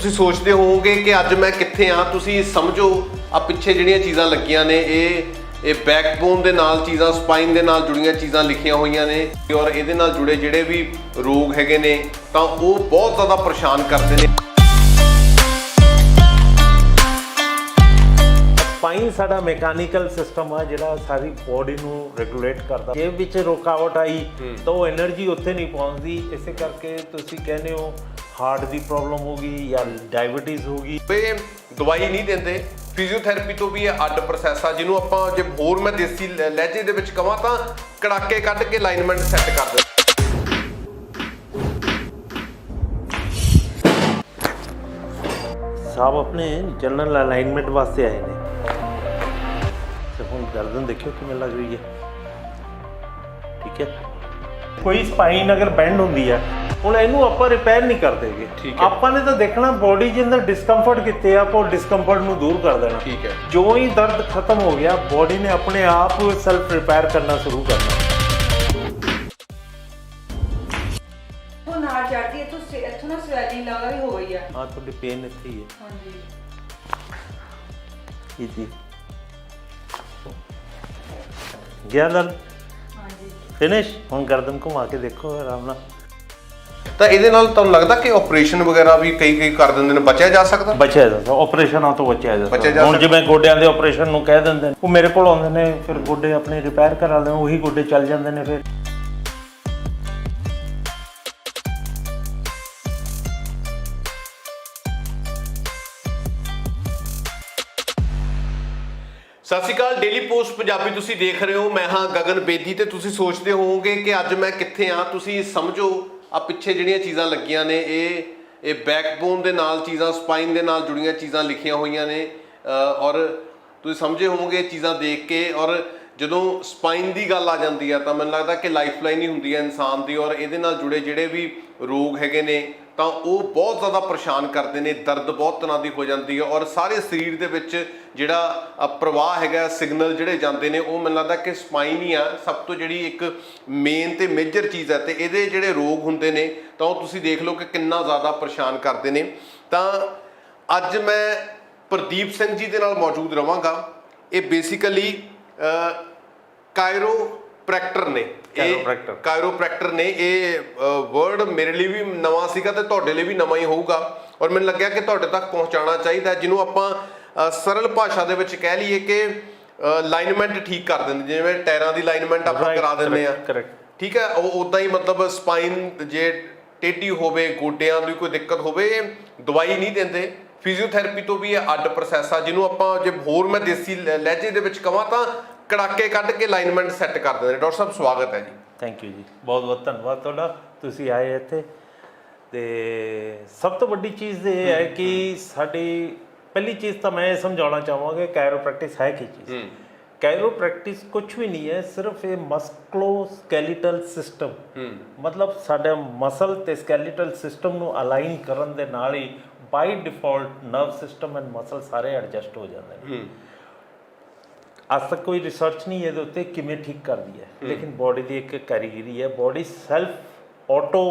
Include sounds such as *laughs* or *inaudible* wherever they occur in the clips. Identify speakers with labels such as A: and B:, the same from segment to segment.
A: ਤੁਸੀਂ ਸੋਚਦੇ ਹੋਵੋਗੇ ਕਿ ਅੱਜ ਮੈਂ ਕਿੱਥੇ ਆ? ਤੁਸੀਂ ਸਮਝੋ, ਆ ਪਿੱਛੇ ਜਿਹੜੀਆਂ ਚੀਜ਼ਾਂ ਲੱਗੀਆਂ ਨੇ, ਇਹ ਇਹ ਬੈਕਬੋਨ ਦੇ ਨਾਲ ਚੀਜ਼ਾਂ ਸਪਾਈਨ ਦੇ ਨਾਲ ਜੁੜੀਆਂ ਚੀਜ਼ਾਂ ਲਿਖੀਆਂ ਹੋਈਆਂ ਨੇ ਔਰ ਇਹਦੇ ਨਾਲ ਜੁੜੇ ਜਿਹੜੇ ਵੀ ਰੋਗ ਹੈਗੇ ਨੇ, ਤਾਂ ਉਹ ਬਹੁਤ ਜ਼ਿਆਦਾ ਪਰੇਸ਼ਾਨ ਕਰਦੇ ਨੇ।
B: ਕੰਬਾਈਨ ਸਾਡਾ ਮੈਕੈਨੀਕਲ ਸਿਸਟਮ ਆ ਜਿਹੜਾ ਸਾਰੀ ਬੋਡੀ ਨੂੰ ਰੈਗੂਲੇਟ ਕਰਦਾ। ਜੇ ਵਿੱਚ ਰੁਕਾਵਟ ਆਈ ਤਾਂ ਉਹ એનર્ਜੀ ਉੱਥੇ ਨਹੀਂ ਪਹੁੰਚਦੀ। ਇਸੇ ਕਰਕੇ ਤੁਸੀਂ ਕਹਿੰਦੇ ਹੋ ਹਾਰਟ ਦੀ ਪ੍ਰੋਬਲਮ ਹੋ ਗਈ ਜਾਂ ਡਾਇਬੀਟੀਜ਼ ਹੋ ਗਈ।
A: ਬਈ ਦਵਾਈ ਨਹੀਂ ਦਿੰਦੇ। ਫਿਜ਼ੀਓਥੈਰੇਪੀ ਤੋਂ ਵੀ ਇਹ ਅੱਡ ਪ੍ਰੋਸੈਸ ਆ ਜਿਹਨੂੰ ਆਪਾਂ ਜੇ ਹੋਰ ਮੈਂ ਦੇਸੀ ਲਹਿਜੇ ਦੇ ਵਿੱਚ ਕਵਾਂ ਤਾਂ ਕੜਾਕੇ ਕੱਢ ਕੇ ਅਲਾਈਨਮੈਂਟ ਸੈੱਟ ਕਰ ਦਿੰਦੇ
B: ਸਾਹਿਬ ਆਪਣੇ ਜਨਰਲ ਅਲਾਈਨਮੈਂਟ ਵਾਸਤੇ ਆਏ ਨੇ। ਤੇ ਹੁਣ ਗਰਦਨ ਦੇਖਿਓ ਕਿਵੇਂ ਲੱਗ ਰਹੀ ਹੈ। ਠੀਕ ਹੈ। ਕੋਈ ਸਪਾਈਨ ਅਗਰ ਬੈਂਡ ਹੁੰਦੀ ਹੈ ਹੁਣ ਇਹਨੂੰ ਆਪਾਂ ਰਿਪੇਅਰ ਨਹੀਂ ਕਰ ਦੇਗੇ।
A: ਠੀਕ ਹੈ।
B: ਆਪਾਂ ਨੇ ਤਾਂ ਦੇਖਣਾ ਬੋਡੀ ਦੇ ਅੰਦਰ ਡਿਸਕੰਫਰਟ ਕਿੱਥੇ ਆ ਆਪਾਂ ਡਿਸਕੰਫਰਟ ਨੂੰ ਦੂਰ ਕਰ ਦੇਣਾ।
A: ਠੀਕ ਹੈ।
B: ਜੋ ਹੀ ਦਰਦ ਖਤਮ ਹੋ ਗਿਆ ਬੋਡੀ ਨੇ ਆਪਣੇ ਆਪ ਸੈਲਫ ਰਿਪੇਅਰ ਕਰਨਾ ਸ਼ੁਰੂ ਕਰਨਾ।
C: ਉਹ ਨਾਲ ਚੜਦੀ ਇੱਥੋਂ ਸੇ- ਇੱਥੋਂ ਨਾ ਸਵੈਲਿੰਗ ਲੱਗਦਾ ਵੀ ਹੋ ਗਈ ਆ।
B: ਹਾਂ ਤੁਹਾਡੀ ਪੇਨ ਇੱਥੇ ਹੀ ਹੈ।
C: ਹਾਂਜੀ।
B: ਜੀ ਜੀ। ਗਿਆ ਦਰਦ
C: ਹਾਂਜੀ
B: ਫਿਨਿਸ਼ ਹੁਣ ਗਰਦਨ ਘੁਮਾ ਕੇ ਦੇਖੋ ਆਰਾਮ ਨਾਲ।
A: ਤਾਂ ਇਹਦੇ ਨਾਲ ਤੁਹਾਨੂੰ ਲੱਗਦਾ ਕਿ ਆਪਰੇਸ਼ਨ ਵਗੈਰਾ ਵੀ ਕਈ ਕਈ ਕਰ ਦਿੰਦੇ ਨੇ ਬਚਿਆ ਜਾ ਸਕਦਾ?
B: ਬਚਿਆ ਜਾਂਦਾ ਆਪਰੇਸ਼ਨਾਂ ਤੋਂ ਬਚਿਆ
A: ਜਾ
B: ਹੁਣ
A: ਸਕਦਾ।
B: ਜਿਵੇਂ ਗੋਡਿਆਂ ਦੇ ਆਪਰੇਸ਼ਨ ਨੂੰ ਕਹਿ ਦਿੰਦੇ ਨੇ ਉਹ ਮੇਰੇ ਕੋਲ ਆਉਂਦੇ ਨੇ ਫਿਰ ਗੋਡੇ ਆਪਣੇ ਰਿਪੇਅਰ ਕਰਾ ਲੈਂਦੇ ਉਹੀ ਗੋਡੇ ਚੱਲ ਜਾਂਦੇ ਨੇ ਫਿਰ।
A: ਸਤਿ ਸ਼੍ਰੀ ਅਕਾਲ ਡੇਲੀ ਪੋਸਟ ਪੰਜਾਬੀ ਤੁਸੀਂ ਦੇਖ ਰਹੇ ਹੋ। ਮੈਂ ਹਾਂ ਗਗਨ ਬੇਦੀ ਤੇ ਤੁਸੀਂ ਸੋਚਦੇ ਹੋਵੋਗੇ ਕਿ ਅੱਜ ਮੈਂ ਕਿੱਥੇ ਆ। ਤੁਸੀਂ ਸਮਝੋ, ਆ ਪਿੱਛੇ ਜਿਹੜੀਆਂ ਚੀਜ਼ਾਂ ਲੱਗੀਆਂ ਨੇ, ਇਹ ਇਹ ਬੈਕਬੋਨ ਦੇ ਨਾਲ ਚੀਜ਼ਾਂ ਸਪਾਈਨ ਦੇ ਨਾਲ ਜੁੜੀਆਂ ਚੀਜ਼ਾਂ ਲਿਖੀਆਂ ਹੋਈਆਂ ਨੇ। ਔਰ ਤੁਸੀਂ ਸਮਝੇ ਹੋਵੋਗੇ ਇਹ ਚੀਜ਼ਾਂ ਦੇਖ ਕੇ। ਔਰ ਜਦੋਂ ਸਪਾਈਨ ਦੀ ਗੱਲ ਆ ਜਾਂਦੀ ਆ, ਤਾਂ ਮੈਨੂੰ ਲੱਗਦਾ ਕਿ ਲਾਈਫਲਾਈਨ ਹੀ ਹੁੰਦੀ ਹੈ ਇਨਸਾਨ ਦੀ ਔਰ ਇਹਦੇ ਨਾਲ ਜੁੜੇ ਜਿਹੜੇ ਵੀ ਰੋਗ ਹੈਗੇ ਨੇ, ਤਾਂ ਉਹ ਬਹੁਤ ਜ਼ਿਆਦਾ ਪਰੇਸ਼ਾਨ ਕਰਦੇ ਨੇ, ਦਰਦ ਬਹੁਤ ਤਰ੍ਹਾਂ ਦੀ ਹੋ ਜਾਂਦੀ ਹੈ ਔਰ ਸਾਰੇ ਸਰੀਰ ਦੇ ਵਿੱਚ ਜਿਹੜਾ ਪ੍ਰਵਾਹ ਹੈਗਾ ਸਿਗਨਲ ਜਿਹੜੇ ਜਾਂਦੇ ਨੇ, ਉਹ ਮੈਨੂੰ ਲੱਗਦਾ ਕਿ ਸਪਾਈਨ ਹੀ ਆ, ਸਭ ਤੋਂ ਜਿਹੜੀ ਇੱਕ ਮੇਨ ਤੇ ਮੇਜਰ ਚੀਜ਼ ਹੈ ਤੇ ਇਹਦੇ ਜਿਹੜੇ ਰੋਗ ਹੁੰਦੇ ਨੇ, ਤਾਂ ਉਹ ਤੁਸੀਂ ਦੇਖ ਲਓ ਕਿ ਕਿੰਨਾ ਜ਼ਿਆਦਾ ਪਰੇਸ਼ਾਨ ਕਰਦੇ ਨੇ। ਤਾਂ ਅੱਜ ਮੈਂ ਪ੍ਰਦੀਪ ਸਿੰਘ ਜੀ ਦੇ ਨਾਲ ਮੌਜੂਦ ਰਵਾਂਗਾ। ਇਹ ਬੇਸਿਕਲੀ ਕਾਇਰੋਪ੍ਰੈਕਟਰ ਨੇ। ਇਹ
B: Chiropractor।
A: ਕਾਇਰੋਪ੍ਰੈਕਟਰ ਨੇ ਇਹ ਵਰਡ ਮੇਰੇ ਲਈ ਵੀ ਨਵਾਂ ਸੀਗਾ ਤੇ ਤੁਹਾਡੇ ਲਈ ਵੀ ਨਵਾਂ ਹੀ ਹੋਊਗਾ। ਔਰ ਮੈਨੂੰ ਲੱਗਿਆ ਕਿ ਤੁਹਾਡੇ ਤੱਕ ਪਹੁੰਚਾਉਣਾ ਚਾਹੀਦਾ ਜਿਹਨੂੰ ਆਪਾਂ ਸਰਲ ਭਾਸ਼ਾ ਦੇ ਵਿੱਚ ਕਹਿ ਲਈਏ ਕਿ ਅਲਾਈਨਮੈਂਟ ਠੀਕ ਕਰ ਦਿੰਦੇ ਜਿਵੇਂ ਟਾਇਰਾਂ ਦੀ ਅਲਾਈਨਮੈਂਟ ਆਪਾਂ ਕਰਾ ਦਿੰਦੇ ਆ. ਠੀਕ ਹੈ ਉਹ ਉਦਾਂ ਹੀ ਮਤਲਬ ਸਪਾਈਨ ਜੇ ਟੇਢੀ ਹੋਵੇ ਗੋਡਿਆਂ ਦੀ ਕੋਈ ਦਿੱਕਤ ਹੋਵੇ ਦਵਾਈ ਨਹੀਂ ਦਿੰਦੇ। ਫਿਜ਼ੀਓਥੈਰੇਪੀ ਤੋਂ ਵੀ ਇਹ ਅੱਡ ਪ੍ਰੋਸੈਸ ਆ ਜਿਹਨੂੰ ਆਪਾਂ ਜੇ ਹੋਰ ਮੈਂ ਦੇਸੀ ਲਹਿਜੇ ਦੇ ਵਿੱਚ ਕਵਾਂ ਤਾਂ ਕੜਾਕੇ ਕੱਢ ਕੇ ਅਲਾਈਨਮੈਂਟ ਸੈੱਟ ਕਰ ਦਿੰਦੇ ਨੇ। ਡਾਕਟਰ ਸਾਹਿਬ ਸਵਾਗਤ ਹੈ ਜੀ।
B: ਥੈਂਕ ਯੂ ਜੀ। ਬਹੁਤ ਬਹੁਤ ਧੰਨਵਾਦ ਤੁਹਾਡਾ। ਤੁਸੀਂ ਆਏ ਇੱਥੇ। ਤੇ ਸਭ ਤੋਂ ਵੱਡੀ ਚੀਜ਼ ਇਹ ਹੈ ਕਿ ਸਾਡੀ ਪਹਿਲੀ ਚੀਜ਼ ਤਾਂ ਮੈਂ ਇਹ ਸਮਝਾਉਣਾ ਚਾਹਾਂਗਾ ਕਿ ਕਾਇਰੋਪ੍ਰੈਕਟਿਸ ਹੈ ਕੀ ਚੀਜ਼?
A: ਹੂੰ।
B: ਕਾਇਰੋਪ੍ਰੈਕਟਿਸ ਕੁਝ ਵੀ ਨਹੀਂ ਹੈ ਸਿਰਫ ਇਹ ਮਸਕਲੋ ਸਕੈਲੀਟਲ ਸਿਸਟਮ ਮਤਲਬ ਸਾਡੇ ਮਸਲ ਤੇ ਸਕੈਲੀਟਲ ਸਿਸਟਮ ਨੂੰ ਅਲਾਈਨ ਕਰਨ ਦੇ ਨਾਲ ਹੀ by default nerve system and muscle ਸਾਰੇ ਐਡਜਸਟ ਹੋ ਜਾਂਦੇ ਨੇ। ਅੱਜ ਤੱਕ ਕੋਈ ਰਿਸਰਚ ਨਹੀਂ ਇਹਦੇ ਉੱਤੇ ਕਿਵੇਂ ਠੀਕ ਕਰਦੀ ਹੈ। ਲੇਕਿਨ ਬਾਡੀ ਦੀ ਇੱਕ ਕਾਰੀਗਰੀ ਹੈ। Body self auto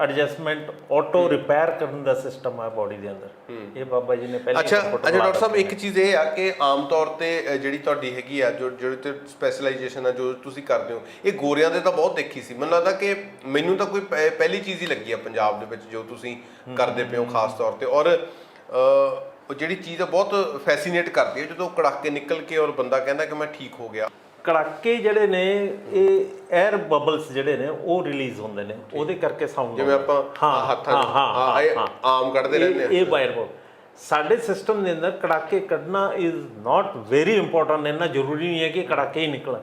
B: adjustment auto repair ਕਰਨ ਦਾ ਸਿਸਟਮ ਹੈ ਬਾਡੀ ਦੇ ਅੰਦਰ। ਇਹ ਬਾਬਾ ਜੀ ਨੇ ਪਹਿਲੇ
A: ਅੱਛਾ ਅੱਛਾ ਡਾਕਟਰ ਸਾਹਿਬ ਇੱਕ ਚੀਜ਼ ਇਹ ਆ ਕਿ ਆਮ ਤੌਰ ਤੇ ਜਿਹੜੀ ਤੁਹਾਡੀ ਹੈਗੀ ਆ ਜੋ ਜਿਹੜੀ ਤੇ ਸਪੈਸ਼ਲਾਈਜੇਸ਼ਨ ਆ ਜੋ ਤੁਸੀਂ ਕਰਦੇ ਹੋ ਇਹ ਗੋਰਿਆਂ ਦੇ ਤਾਂ ਬਹੁਤ ਦੇਖੀ ਸੀ। ਮੈਨੂੰ ਲੱਗਦਾ ਕਿ ਮੈਨੂੰ ਤਾਂ ਕੋਈ ਪਹਿ- ਪਹਿਲੀ ਚੀਜ਼ ਹੀ ਲੱਗੀ ਆ ਪੰਜਾਬ ਦੇ ਵਿੱਚ ਜੋ ਤੁਸੀਂ ਕਰਦੇ ਪਏ ਹੋ ਖਾਸ ਤੌਰ ਤੇ। ਔਰ ਉਹ ਜਿਹੜੀ ਚੀਜ਼ ਆ ਬਹੁਤ ਫੈਸੀਨੇਟ ਕਰਦੀ ਹੈ ਜਦੋਂ ਕੜਾਕੇ ਨਿਕਲ ਕੇ ਔਰ ਬੰਦਾ ਕਹਿੰਦਾ ਕਿ ਮੈਂ ਠੀਕ ਹੋ ਗਿਆ।
B: ਕੜਾਕੇ ਜਿਹੜੇ ਨੇ ਇਹ 에ਅਰ ਬਬਲਸ ਜਿਹੜੇ ਨੇ ਉਹ ਰਿਲੀਜ਼ ਹੁੰਦੇ ਨੇ। ਉਹਦੇ ਕਰਕੇ ਸਾਊਂਡ
A: ਜਿਵੇਂ ਆਪਾਂ ਆਹ ਹੱਥਾਂ
B: ਹਾਂ ਹਾਂ
A: ਇਹ
B: ਹਾਂ।
A: ਆਮ ਕੱਢਦੇ ਰਹਿੰਦੇ ਆ।
B: ਇਹ ਵਾਇਰ ਬੋਲ ਸਾਡੇ ਸਿਸਟਮ ਦੇ ਅੰਦਰ ਕੜਾਕੇ ਕੱਢਣਾ ਇਜ਼ ਨਾਟ ਵੈਰੀ ਇੰਪੋਰਟੈਂਟ ਇੰਨਾ ਜ਼ਰੂਰੀ ਨਹੀਂ ਹੈ ਕਿ ਕੜਾਕੇ ਹੀ ਨਿਕਲਣ।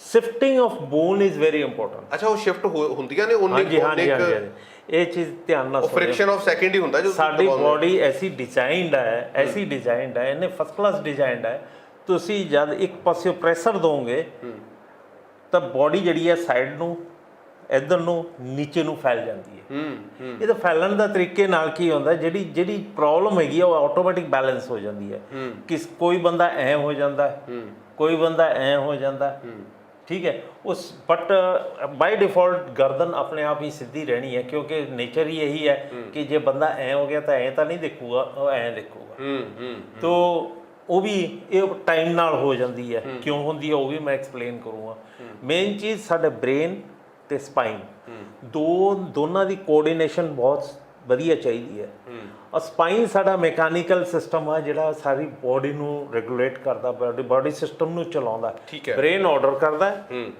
B: Shifting of bone is very important
A: ਅੱਛਾ ਉਹ ਸ਼ਿਫਟ ਹੁੰਦੀਆਂ ਨੇ ਉਹਨੇ
B: ਹਾਂਜੀ ਹਾਂਜੀ ਹਾਂਜੀ ਹਾਂਜੀ। ਇਹ ਚੀਜ਼ ਧਿਆਨ ਨਾਲ ਸੁਣਿਓ।
A: ਫ੍ਰਿਕਸ਼ਨ ਆਫ ਸੈਕਿੰਡ ਹੀ ਹੁੰਦਾ ਜੋ
B: ਸਾਡੀ ਬਾਡੀ ਐਸੀ ਡਿਜ਼ਾਈਨਡ ਹੈ ਐਸੀ ਡਿਜ਼ਾਈਨਡ ਹੈ ਇਹਨੇ ਫਸਟ ਕਲਾਸ ਡਿਜ਼ਾਈਨਡ ਹੈ। ਤੁਸੀਂ ਜਦ ਇੱਕ ਪਾਸੇ ਪ੍ਰੈਸ਼ਰ ਦੋਗੇ ਤਾਂ ਬਾਡੀ ਜਿਹੜੀ ਹੈ ਸਾਈਡ ਨੂੰ ਇਧਰ ਨੂੰ ਨੀਚੇ ਨੂੰ ਫੈਲ ਜਾਂਦੀ ਹੈ।
A: ਹੂੰ ਹੂੰ।
B: ਇਹ ਤਾਂ ਫੈਲਣ ਦਾ ਤਰੀਕੇ ਨਾਲ ਕੀ ਹੁੰਦਾ ਜਿਹੜੀ ਜਿਹੜੀ ਪ੍ਰੋਬਲਮ ਹੈਗੀ ਆ ਉਹ ਆਟੋਮੈਟਿਕ ਬੈਲੈਂਸ ਹੋ ਜਾਂਦੀ ਹੈ। ਕਿਸ ਕੋਈ ਬੰਦਾ ਐ ਹੋ ਜਾਂਦਾ ਹੈ, ਕੋਈ ਬੰਦਾ ਐ ਹੋ ਜਾਂਦਾ। ਹੈ। ਠੀਕ ਹੈ ਉਸ ਬਟ ਬਾਈ ਡਿਫਾਲਟ ਗਰਦਨ ਆਪਣੇ ਆਪ ਹੀ ਸਿੱਧੀ ਰਹਿਣੀ ਹੈ ਕਿਉਂਕਿ ਨੇਚਰ ਹੀ ਇਹੀ ਹੈ ਕਿ ਜੇ ਬੰਦਾ ਐ ਹੋ ਗਿਆ ਤਾਂ ਐ ਤਾਂ ਨਹੀਂ ਦੇਖੂਗਾ ਉਹ ਐ ਦੇਖੂਗਾ।
A: ਹੂੰ ਹੂੰ
B: ਤੋ ਉਹ ਵੀ ਇਹ ਟਾਈਮ ਨਾਲ ਹੋ ਜਾਂਦੀ ਹੈ ਕਿਉਂ ਹੁੰਦੀ ਹੈ ਉਹ ਵੀ ਮੈਂ ਐਕਸਪਲੇਨ ਕਰੂੰਗਾ। ਮੇਨ ਚੀਜ਼ ਸਾਡੇ ਬ੍ਰੇਨ ਤੇ ਸਪਾਈਨ ਦੋ ਦੋਨਾਂ ਦੀ ਕੋਆਰਡੀਨੇਸ਼ਨ ਬਹੁਤ ਵਧੀਆ ਚਾਹੀਦੀ ਹੈ। ਔਰ ਸਪਾਈਨ ਸਾਡਾ ਮੈਕੈਨੀਕਲ ਸਿਸਟਮ ਆ ਜਿਹੜਾ ਸਾਰੀ ਬਾਡੀ ਨੂੰ ਰੈਗੂਲੇਟ ਕਰਦਾ ਬਾਡੀ ਬਾਡੀ ਸਿਸਟਮ ਨੂੰ ਚਲਾਉਂਦਾ। ਬ੍ਰੇਨ ਆਰਡਰ ਕਰਦਾ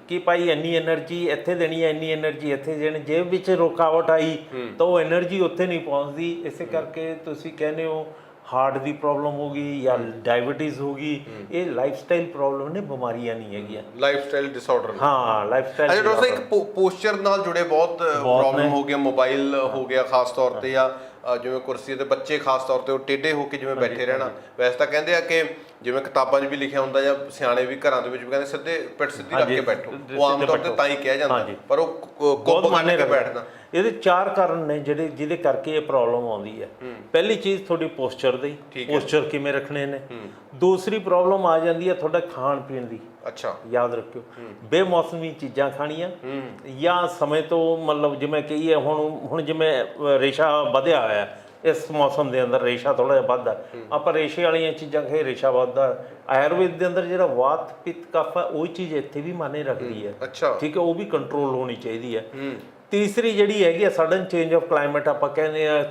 B: ਕਿ ਭਾਈ ਇੰਨੀ એનર્ਜੀ ਇੱਥੇ ਦੇਣੀ ਹੈ ਇੰਨੀ એનર્ਜੀ ਇੱਥੇ ਦੇਣੀ ਜੇ ਵਿੱਚ ਰੁਕਾਵਟ ਆਈ ਤਾਂ ਉਹ એનર્ਜੀ ਉੱਥੇ ਨਹੀਂ ਪਹੁੰਚਦੀ। ਇਸੇ ਕਰਕੇ ਤੁਸੀਂ ਕਹਿੰਦੇ ਹੋ ਹਾਰਟ ਦੀ ਪ੍ਰੋਬਲਮ ਹੋ ਗਈ ਜਾਂ ਡਾਇਬੀਟੀਜ਼ ਹੋ ਗਈ ਇਹ ਲਾਈਫਸਟਾਈਲ ਪ੍ਰੋਬਲਮ ਨੇ ਬਿਮਾਰੀਆਂ ਨਹੀਂ ਹੈਗੀਆਂ।
A: ਲਾਈਫ ਸਟਾਈਲ ਡਿਸਆਰਡਰ
B: ਹਾਂ ਲਾਈਫਸਟਾਈਲ
A: ਅੱਛਾ ਡਾਕਟਰ ਇੱਕ ਪੋਸਚਰ ਨਾਲ ਜੁੜੇ ਬਹੁਤ ਪ੍ਰੋਬਲਮ ਹੋ ਗਿਆ ਮੋਬਾਈਲ ਹੋ ਗਿਆ ਖਾਸ ਤੌਰ ਤੇ ਜਾਂ ਅ, ਜਿਵੇਂ ਕੁਰਸੀ ਤੇ ਬੱਚੇ ਖਾਸ ਤੌਰ ਤੇ ਉਹ ਟੇਢੇ ਹੋ ਕੇ ਜਿਵੇਂ ਬੈਠੇ ਰਹਿਣਾ। ਵੈਸੇ ਤਾਂ ਕਹਿੰਦੇ ਆ ਕਿ ਜਿਵੇਂ ਕਿਤਾਬਾਂ 'ਚ ਵੀ ਲਿਖਿਆ ਹੁੰਦਾ ਜਾਂ ਸਿਆਣੇ ਵੀ ਘਰਾਂ ਦੇ ਵਿੱਚ ਵੀ ਕਹਿੰਦੇ ਸਿੱਧੇ ਪਿੱਠ ਸਿੱਧੀ ਰੱਖ ਕੇ ਬੈਠੋ। ਉਹ ਆਮ ਤੌਰ ਤੇ। ਤਾਂ ਹੀ ਕਿਹਾ ਜਾਂਦਾ। ਪਰ ਉਹ ਕੁੱਬ ਮੰਨ ਕੇ ਬੈਠਣਾ।
B: ਇਹਦੇ ਚਾਰ ਕਾਰਨ ਨੇ ਜਿਹੜੇ ਜਿਹਦੇ ਕਰਕੇ ਇਹ ਪ੍ਰੋਬਲਮ ਆਉਂਦੀ ਹੈ। ਪਹਿਲੀ ਚੀਜ਼ ਤੁਹਾਡੀ ਪੋਸਚਰ ਦੀ। ਪੋਸਚਰ ਕਿਵੇਂ ਰੱਖਣੇ ਨੇ। ਦੂਸਰੀ ਪ੍ਰੋਬਲਮ ਆ ਜਾਂਦੀ ਹੈ ਤੁਹਾਡਾ ਖਾਣ ਪੀਣ ਦੀ।
A: ਅੱਛਾ।
B: ਯਾਦ ਰੱਖਿਓ। ਬੇਮੌਸਮੀ ਚੀਜ਼ਾਂ ਖਾਣੀਆਂ। ਜਾਂ ਸਮੇਂ ਤੋਂ ਮਤਲਬ ਜਿਵੇਂ ਕਹੀਏ ਹੁਣ ਹੁਣ ਜਿਵੇਂ ਰੇਸ਼ਾ ਵਧਿਆ ਹੋਇਆ ਇਸ ਮੌਸਮ ਦੇ ਅੰਦਰ ਰੇਸ਼ਾ ਥੋੜਾ ਜਿਹਾ ਵੱਧਦਾ। ਆਪਾਂ ਰੇਸ਼ੇ ਵਾਲੀਆਂ ਚੀਜ਼ਾਂ ਖਾਏ ਰੇਸ਼ਾ ਵੱਧਦਾ। ਆਯੁਰਵੇਦ ਦੇ ਅੰਦਰ ਜਿਹੜਾ ਵਾਤ ਪਿੱਤ ਕਫ ਹੈ ਉਹ ਚੀਜ਼ ਇੱਥੇ ਵੀ ਮਾਨੇ ਰੱਖਦੀ ਹੈ। ਠੀਕ ਹੈ ਉਹ ਵੀ ਕੰਟਰੋਲ ਹੋਣੀ ਚਾਹੀਦੀ ਹੈ। ਤੀਸਰੀ ਜਿਹੜੀ ਹੈਗੀ ਆ ਸਡਨ ਚੇਂਜ ਆਫ ਕਲਾਈਮੇਟ ਆਪਾਂ ਕਹਿੰਦੇ ਆ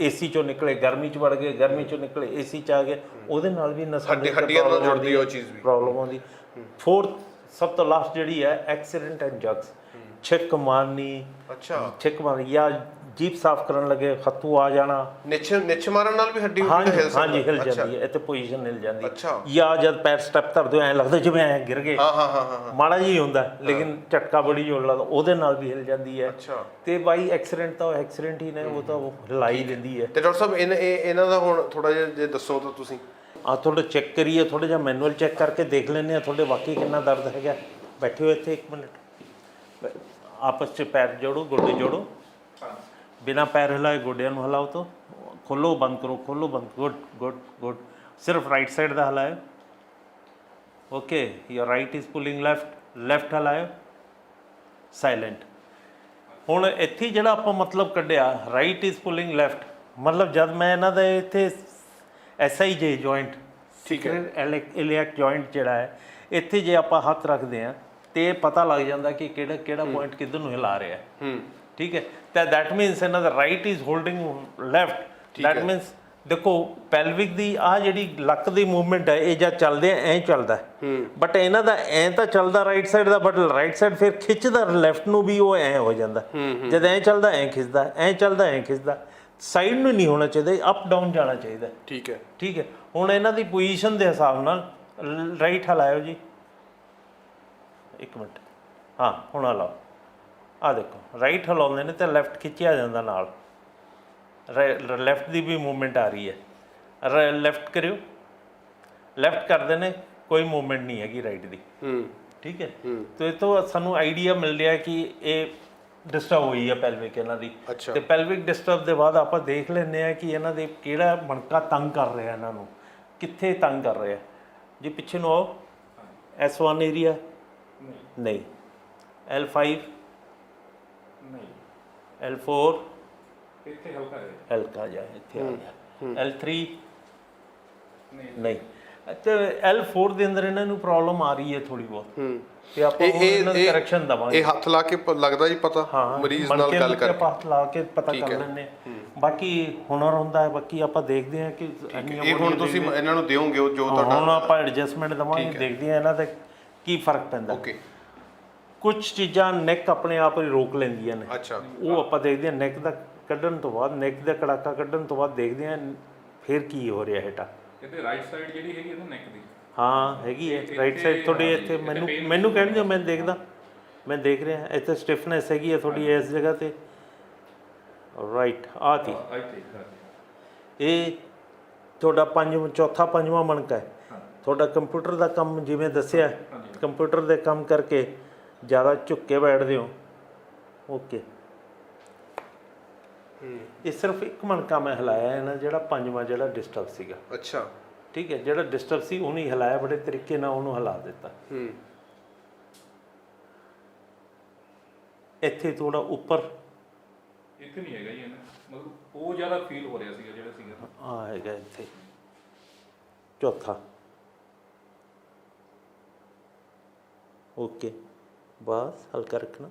B: ਏਸੀ ਚੋਂ ਨਿਕਲੇ ਗਰਮੀ ਚ ਵੜ ਗਏ ਗਰਮੀ ਚੋਂ ਨਿਕਲੇ ਏਸੀ ਚ ਆ ਗਏ ਉਹਦੇ ਨਾਲ ਵੀ ਨਸਾਂ
A: ਹੱਡੀ- ਹੱਡੀਆਂ ਨਾਲ ਜੁੜਦੀ ਉਹ ਚੀਜ਼ ਵੀ।
B: ਪ੍ਰੋਬਲਮ ਆਉਂਦੀ ਫੋਰਥ ਸਭ ਤੋਂ ਲਾਸਟ ਜਿਹੜੀ ਹੈ ਐਕਸੀਡੈਂਟ ਐਂਡ ਜਗਸ ਛਿੱਕ ਮਾਰਨੀ
A: ਅੱਛਾ।
B: ਛਿੱਕ ਮਾਰਨੀ ਜਾਂ ਜੀਪ ਸਾਫ਼ ਕਰਨ ਲੱਗੇ ਹੱਥੂ ਆ ਜਾਣਾ।
A: ਨਿਛ ਨਿਛ ਮਾਰਨ ਨਾਲ ਵੀ ਹੱਡੀ
B: ਹਾਂਜੀ
A: ਹਿਲ ਸਕਦਾ।
B: ਹਾਂਜੀ ਹਿਲ। ਜਾਂਦੀ ਹੈ ਇੱਥੇ ਪੋਜੀਸ਼ਨ ਹਿਲ ਜਾਂਦੀ ਹੈ।
A: ਅੱਛਾ।
B: ਜਾਂ ਜਦ ਪੈਰ ਸਟੈਪ ਧਰਦੇ ਐ ਲੱਗਦਾ ਜਿਵੇਂ ਐ ਗਿਰ ਗਏ।
A: ਹਾਂ ਹਾਂ ਹਾਂ
B: ਮਾੜਾ ਜੀ ਹੁੰਦਾ ਲੇਕਿਨ ਝਟਕਾ ਬੜੀ ਜੋਰ ਲੱਗਦਾ ਉਹਦੇ ਨਾਲ ਵੀ ਹਿਲ ਜਾਂਦੀ ਹੈ।
A: ਅੱਛਾ।
B: ਤੇ ਬਾਈ ਐਕਸੀਡੈਂਟ ਤਾਂ ਐਕਸੀਡੈਂਟ ਹੀ ਨੇ ਉਹ ਤਾਂ ਉਹ ਹਿਲਾ ਹੀ ਦਿੰਦੀ ਹੈ।
A: ਤੇ ਡਾਕਟਰ ਸਾਹਿਬ ਇਹਨਾਂ ਇਹ- ਇਹਨਾਂ ਦਾ ਹੁਣ ਥੋੜਾ ਜਿਹਾ ਜੇ ਦੱਸੋ ਤਾਂ ਤੁਸੀਂ।
B: ਆ ਥੋੜਾ ਚੈੱਕ ਕਰੀਏ ਥੋੜਾ ਜਿਹਾ ਮੈਨੂਅਲ ਚੈੱਕ ਕਰਕੇ ਦੇਖ ਲੈਂਦੇ ਆ ਤੁਹਾਡੇ ਵਾਕਈ ਕਿੰਨਾ ਦਰਦ ਹੈਗਾ। ਬੈਠੇ ਹੋ ਇੱਥੇ ਇੱਕ ਮਿੰਟ। ਆਪਸ 'ਚ ਪੈਰ ਜੋੜੋ, ਗੋਡੇ ਜੋੜੋ। ਬਿਨਾ ਪੈਰ ਹਿਲਾਏ ਗੋਡਿਆਂ ਨੂੰ ਹਿਲਾਓ ਤਾਂ। ਖੋਲੋ, ਬੰਦ ਕਰੋ, ਖੋਲੋ, ਬੰਦ ਗੁੱਡ ਗੁੱਡ ਗੁੱਡ। ਸਿਰਫ ਰਾਈਟ ਸਾਈਡ ਦਾ ਹਿਲਾਓ okay your right is pulling left left ਹਿਲਾਓ silent ਹੁਣ ਇੱਥੇ ਜਿਹੜਾ ਆਪਾਂ ਮਤਲਬ ਕੱਢਿਆ ਰਾਈਟ ਇਜ਼ ਪੁਲਿੰਗ ਲੈਫਟ ਮਤਲਬ ਜਦ ਮੈਂ ਇਹਨਾਂ ਦੇ ਇੱਥੇ ਐਸਆਈਜੇ ਜੁਆਇੰਟ
A: ਠੀਕ ਹੈ।
B: ਇਲੀਅਕ ਜੁਆਇੰਟ ਜਿਹੜਾ ਹੈ ਇੱਥੇ ਜੇ ਆਪਾਂ ਹੱਥ ਰੱਖਦੇ ਆ ਤੇ ਇਹ ਪਤਾ ਲੱਗ ਜਾਂਦਾ ਕਿ ਕਿਹੜਾ ਕਿਹੜਾ ਪੁਆਇੰਟ ਕਿੱਧਰ ਨੂੰ ਹਿਲਾ ਰਿਹਾ ਹੈ।
A: ਹੂੰ।
B: ਠੀਕ ਹੈ। ਤਾਂ ਦੈਟ ਮੀਨਸ ਇਹਨਾਂ ਦਾ right is holding left that means ਦੇਖੋ ਪੈਲਵਿਕ ਦੀ ਆ ਜਿਹੜੀ ਲੱਕ ਦੀ ਮੂਵਮੈਂਟ ਹੈ ਇਹ ਜਦ ਚੱਲਦੇ ਐਂ ਚੱਲਦਾ ਬਟ ਇਹਨਾਂ ਦਾ ਐਂ ਤਾਂ ਚੱਲਦਾ ਰਾਈਟ ਸਾਈਡ ਦਾ ਬਟ ਰਾਈਟ ਸਾਈਡ ਫਿਰ ਖਿੱਚਦਾ ਲੈਫਟ ਨੂੰ ਵੀ ਉਹ ਐਂ ਹੋ ਜਾਂਦਾ। ਜਦ ਐਂ ਚੱਲਦਾ ਐਂ ਖਿੱਚਦਾ ਐਂ ਚੱਲਦਾ ਐਂ ਖਿੱਚਦਾ। ਸਾਈਡ ਨੂੰ ਨਹੀਂ ਹੋਣਾ ਚਾਹੀਦਾ ਅਪ ਡਾਊਨ ਜਾਣਾ ਚਾਹੀਦਾ।
A: ਠੀਕ ਹੈ।
B: ਠੀਕ ਹੈ। ਹੁਣ ਇਹਨਾਂ ਦੀ ਪੋਜੀਸ਼ਨ ਦੇ ਹਿਸਾਬ ਨਾਲ ਰਾਈਟ ਹਲਾਇਓ ਜੀ। ਇੱਕ ਮਿੰਟ। ਹਾਂ ਹੁਣ ਹਲਾਓ ਆ ਦੇਖੋ ਰਾਈਟ ਹਲਾਉਂਦੇ ਨੇ ਤੇ ਲੈਫਟ ਖਿੱਚਿਆ ਜਾਂਦਾ ਨਾਲ। ਲੈਫਟ ਦੀ ਵੀ ਮੂਵਮੈਂਟ ਆ ਰਹੀ ਹੈ। ਲੈਫਟ ਕਰਿਓ। ਲੈਫਟ ਕਰਦੇ ਨੇ ਕੋਈ ਮੂਵਮੈਂਟ ਨਹੀਂ ਹੈਗੀ ਰਾਈਟ ਦੀ।
A: ਹੂੰ।
B: ਠੀਕ ਹੈ। ਤੇ ਇਹ ਤੋਂ ਸਾਨੂੰ ਆਈਡੀਆ ਮਿਲ ਰਿਹਾ ਕਿ ਇਹ ਡਿਸਟਰਬ ਹੋਈ ਹੈ ਪੈਲਵਿਕ ਇਹਨਾਂ ਦੀ। ਤੇ ਪੈਲਵਿਕ ਡਿਸਟਰਬ ਦੇ ਬਾਅਦ ਆਪਾਂ ਦੇਖ ਲੈਂਦੇ ਆ ਕਿ ਇਹਨਾਂ ਦੇ ਕਿਹੜਾ ਮਣਕਾ ਤੰਗ ਕਰ ਰਿਹਾ ਇਹਨਾਂ ਨੂੰ ਕਿੱਥੇ ਤੰਗ ਕਰ ਰਿਹਾ। ਜੀ ਪਿੱਛੇ ਨੂੰ ਆਓ S1 ਏਰੀਆ ਨਹੀਂ। L5
D: ਨਹੀਂ।
B: L4
D: ਇੱਥੇ ਹਲਕਾ ਹੈ
B: ਹਲਕਾ ਜਾ ਇੱਥੇ ਆ ਗਿਆ। L3
D: ਨਹੀਂ।
B: ਨਹੀਂ। ਤੇ L4 ਦੇ ਅੰਦਰ ਇਹਨਾਂ ਨੂੰ ਪ੍ਰੋਬਲਮ ਆ ਰਹੀ ਹੈ ਥੋੜੀ ਬਹੁਤ।
A: ਹੂੰ।
B: ਤੇ ਆਪਾਂ
A: ਇਹ
B: ਨੂੰ ਕਰੈਕਸ਼ਨ ਦਵਾਂਗੇ।
A: ਇਹ ਹੱਥ ਲਾ ਕੇ ਲੱਗਦਾ ਜੀ ਪਤਾ?
B: ਹਾਂ
A: ਮਰੀਜ਼ ਨਾਲ ਗੱਲ ਕਰਕੇ।
B: ਆਪਾਂ ਹੱਥ ਲਾ ਕੇ ਪਤਾ ਕਰ
A: ਹੈ।
B: ਹਾਂ। ਬਾਕੀ ਹੁਨਰ ਹੁੰਦਾ ਹੈ ਬਾਕੀ ਆਪਾਂ ਦੇਖਦੇ ਹਾਂ ਕਿ
A: ਇਹ ਹੁਣ ਤੁਸੀਂ ਇਹਨਾਂ ਨੂੰ ਦਿਓਗੇ ਜੋ
B: ਹਾਂ, ਹੁਣ
A: ਤੁਹਾਡਾ
B: ਆਪਾਂ ਐਡਜਸਟਮੈਂਟ ਦਵਾਂਗੇ ਦੇਖਦੇ ਹਾਂ ਇਹਨਾਂ ਦਾ ਕੀ ਫ਼ਰਕ ਪੈਂਦਾ।
A: ਓਕੇ।
B: ਕੁਝ ਚੀਜ਼ਾਂ ਨੈਕ ਆਪਣੇ ਆਪ ਹੀ ਰੋਕ ਲੈਂਦੀਆਂ ਨੇ।
A: ਅੱਛਾ।
B: ਉਹ ਆਪਾਂ ਦੇਖਦੇ ਹਾਂ ਨੈਕ ਦਾ ਕੱਢਣ ਤੋਂ ਬਾਅਦ ਨੈਕ ਦਾ ਕੜਾਕਾ ਕੱਢਣ ਤੋਂ ਬਾਅਦ ਦੇਖਦੇ ਹਾਂ ਫਿਰ ਕੀ ਹੋ ਰਿਹਾ ਹੈਟਾ
D: ਇਹਦੇ ਰਾਈਟ ਸਾਈਡ ਜਿਹੜੀ ਹੈਗੀ ਇਹਦਾ ਨੈਕ ਦੀ।
B: ਹਾਂ ਹੈਗੀ ਹੈ। ਰਾਈਟ ਸਾਈਡ ਤੁਹਾਡੀ ਇੱਥੇ ਮੈਨੂੰ ਮੈਨੂੰ ਕਹਿਣ ਦਿਓ ਮੈਂ ਦੇਖਦਾ। ਮੈਂ ਦੇਖ ਰਿਹਾ। ਇੱਥੇ ਸਟਿਫਨੈਸ ਹੈਗੀ ਹੈ ਤੁਹਾਡੀ ਇਸ ਜਗ੍ਹਾ ਤੇ। ਰਾਈਟ ਆ ਤੀ।
D: ਆਈ ਥਿੰਕ
B: ਇਹ ਤੁਹਾਡਾ ਪੰਜ ਚੌਥਾ ਪੰਜਵਾਂ ਮਣਕਾ ਹੈ। ਤੁਹਾਡਾ ਕੰਪਿਊਟਰ ਦਾ ਕੰਮ ਜਿਵੇਂ ਦੱਸਿਆ ਕੰਪਿਊਟਰ ਦੇ ਕੰਮ ਕਰਕੇ ਜ਼ਿਆਦਾ ਝੁੱਕ ਕੇ ਬੈਠਦੇ ਹੋ। ਓਕੇ ਇਹ ਸਿਰਫ ਇੱਕ ਮਣਕਾ ਮੈਂ ਹਿਲਾਇਆ ਹੈ ਨਾ ਜਿਹੜਾ ਪੰਜਵਾਂ ਜਿਹੜਾ ਡਿਸਟਰਬ ਸੀਗਾ।
A: ਅੱਛਾ।
B: ਠੀਕ ਹੈ ਜਿਹੜਾ ਡਿਸਟਰਬ ਸੀ ਉਹਨੂੰ ਹੀ ਹਿਲਾਇਆ ਬੜੇ ਤਰੀਕੇ ਨਾਲ ਉਹਨੂੰ ਹਿਲਾ ਦਿੱਤਾ।
A: ਹੂੰ।
B: ਇੱਥੇ ਥੋੜਾ ਉੱਪਰ।
D: ਇੱਥੇ ਨਹੀਂ ਹੈਗਾ ਜੀ ਇਹਨਾਂ ਮਤਲਬ ਉਹ ਜ਼ਿਆਦਾ ਫੀਲ ਹੋ ਰਿਹਾ ਸੀਗਾ ਜਿਹੜਾ ਸੀਗਾ।
B: ਆ ਹੈਗਾ ਇੱਥੇ। ਚੌਥਾ। ਓਕੇ। ਬਸ ਹਲਕਾ ਰੱਖਣਾ।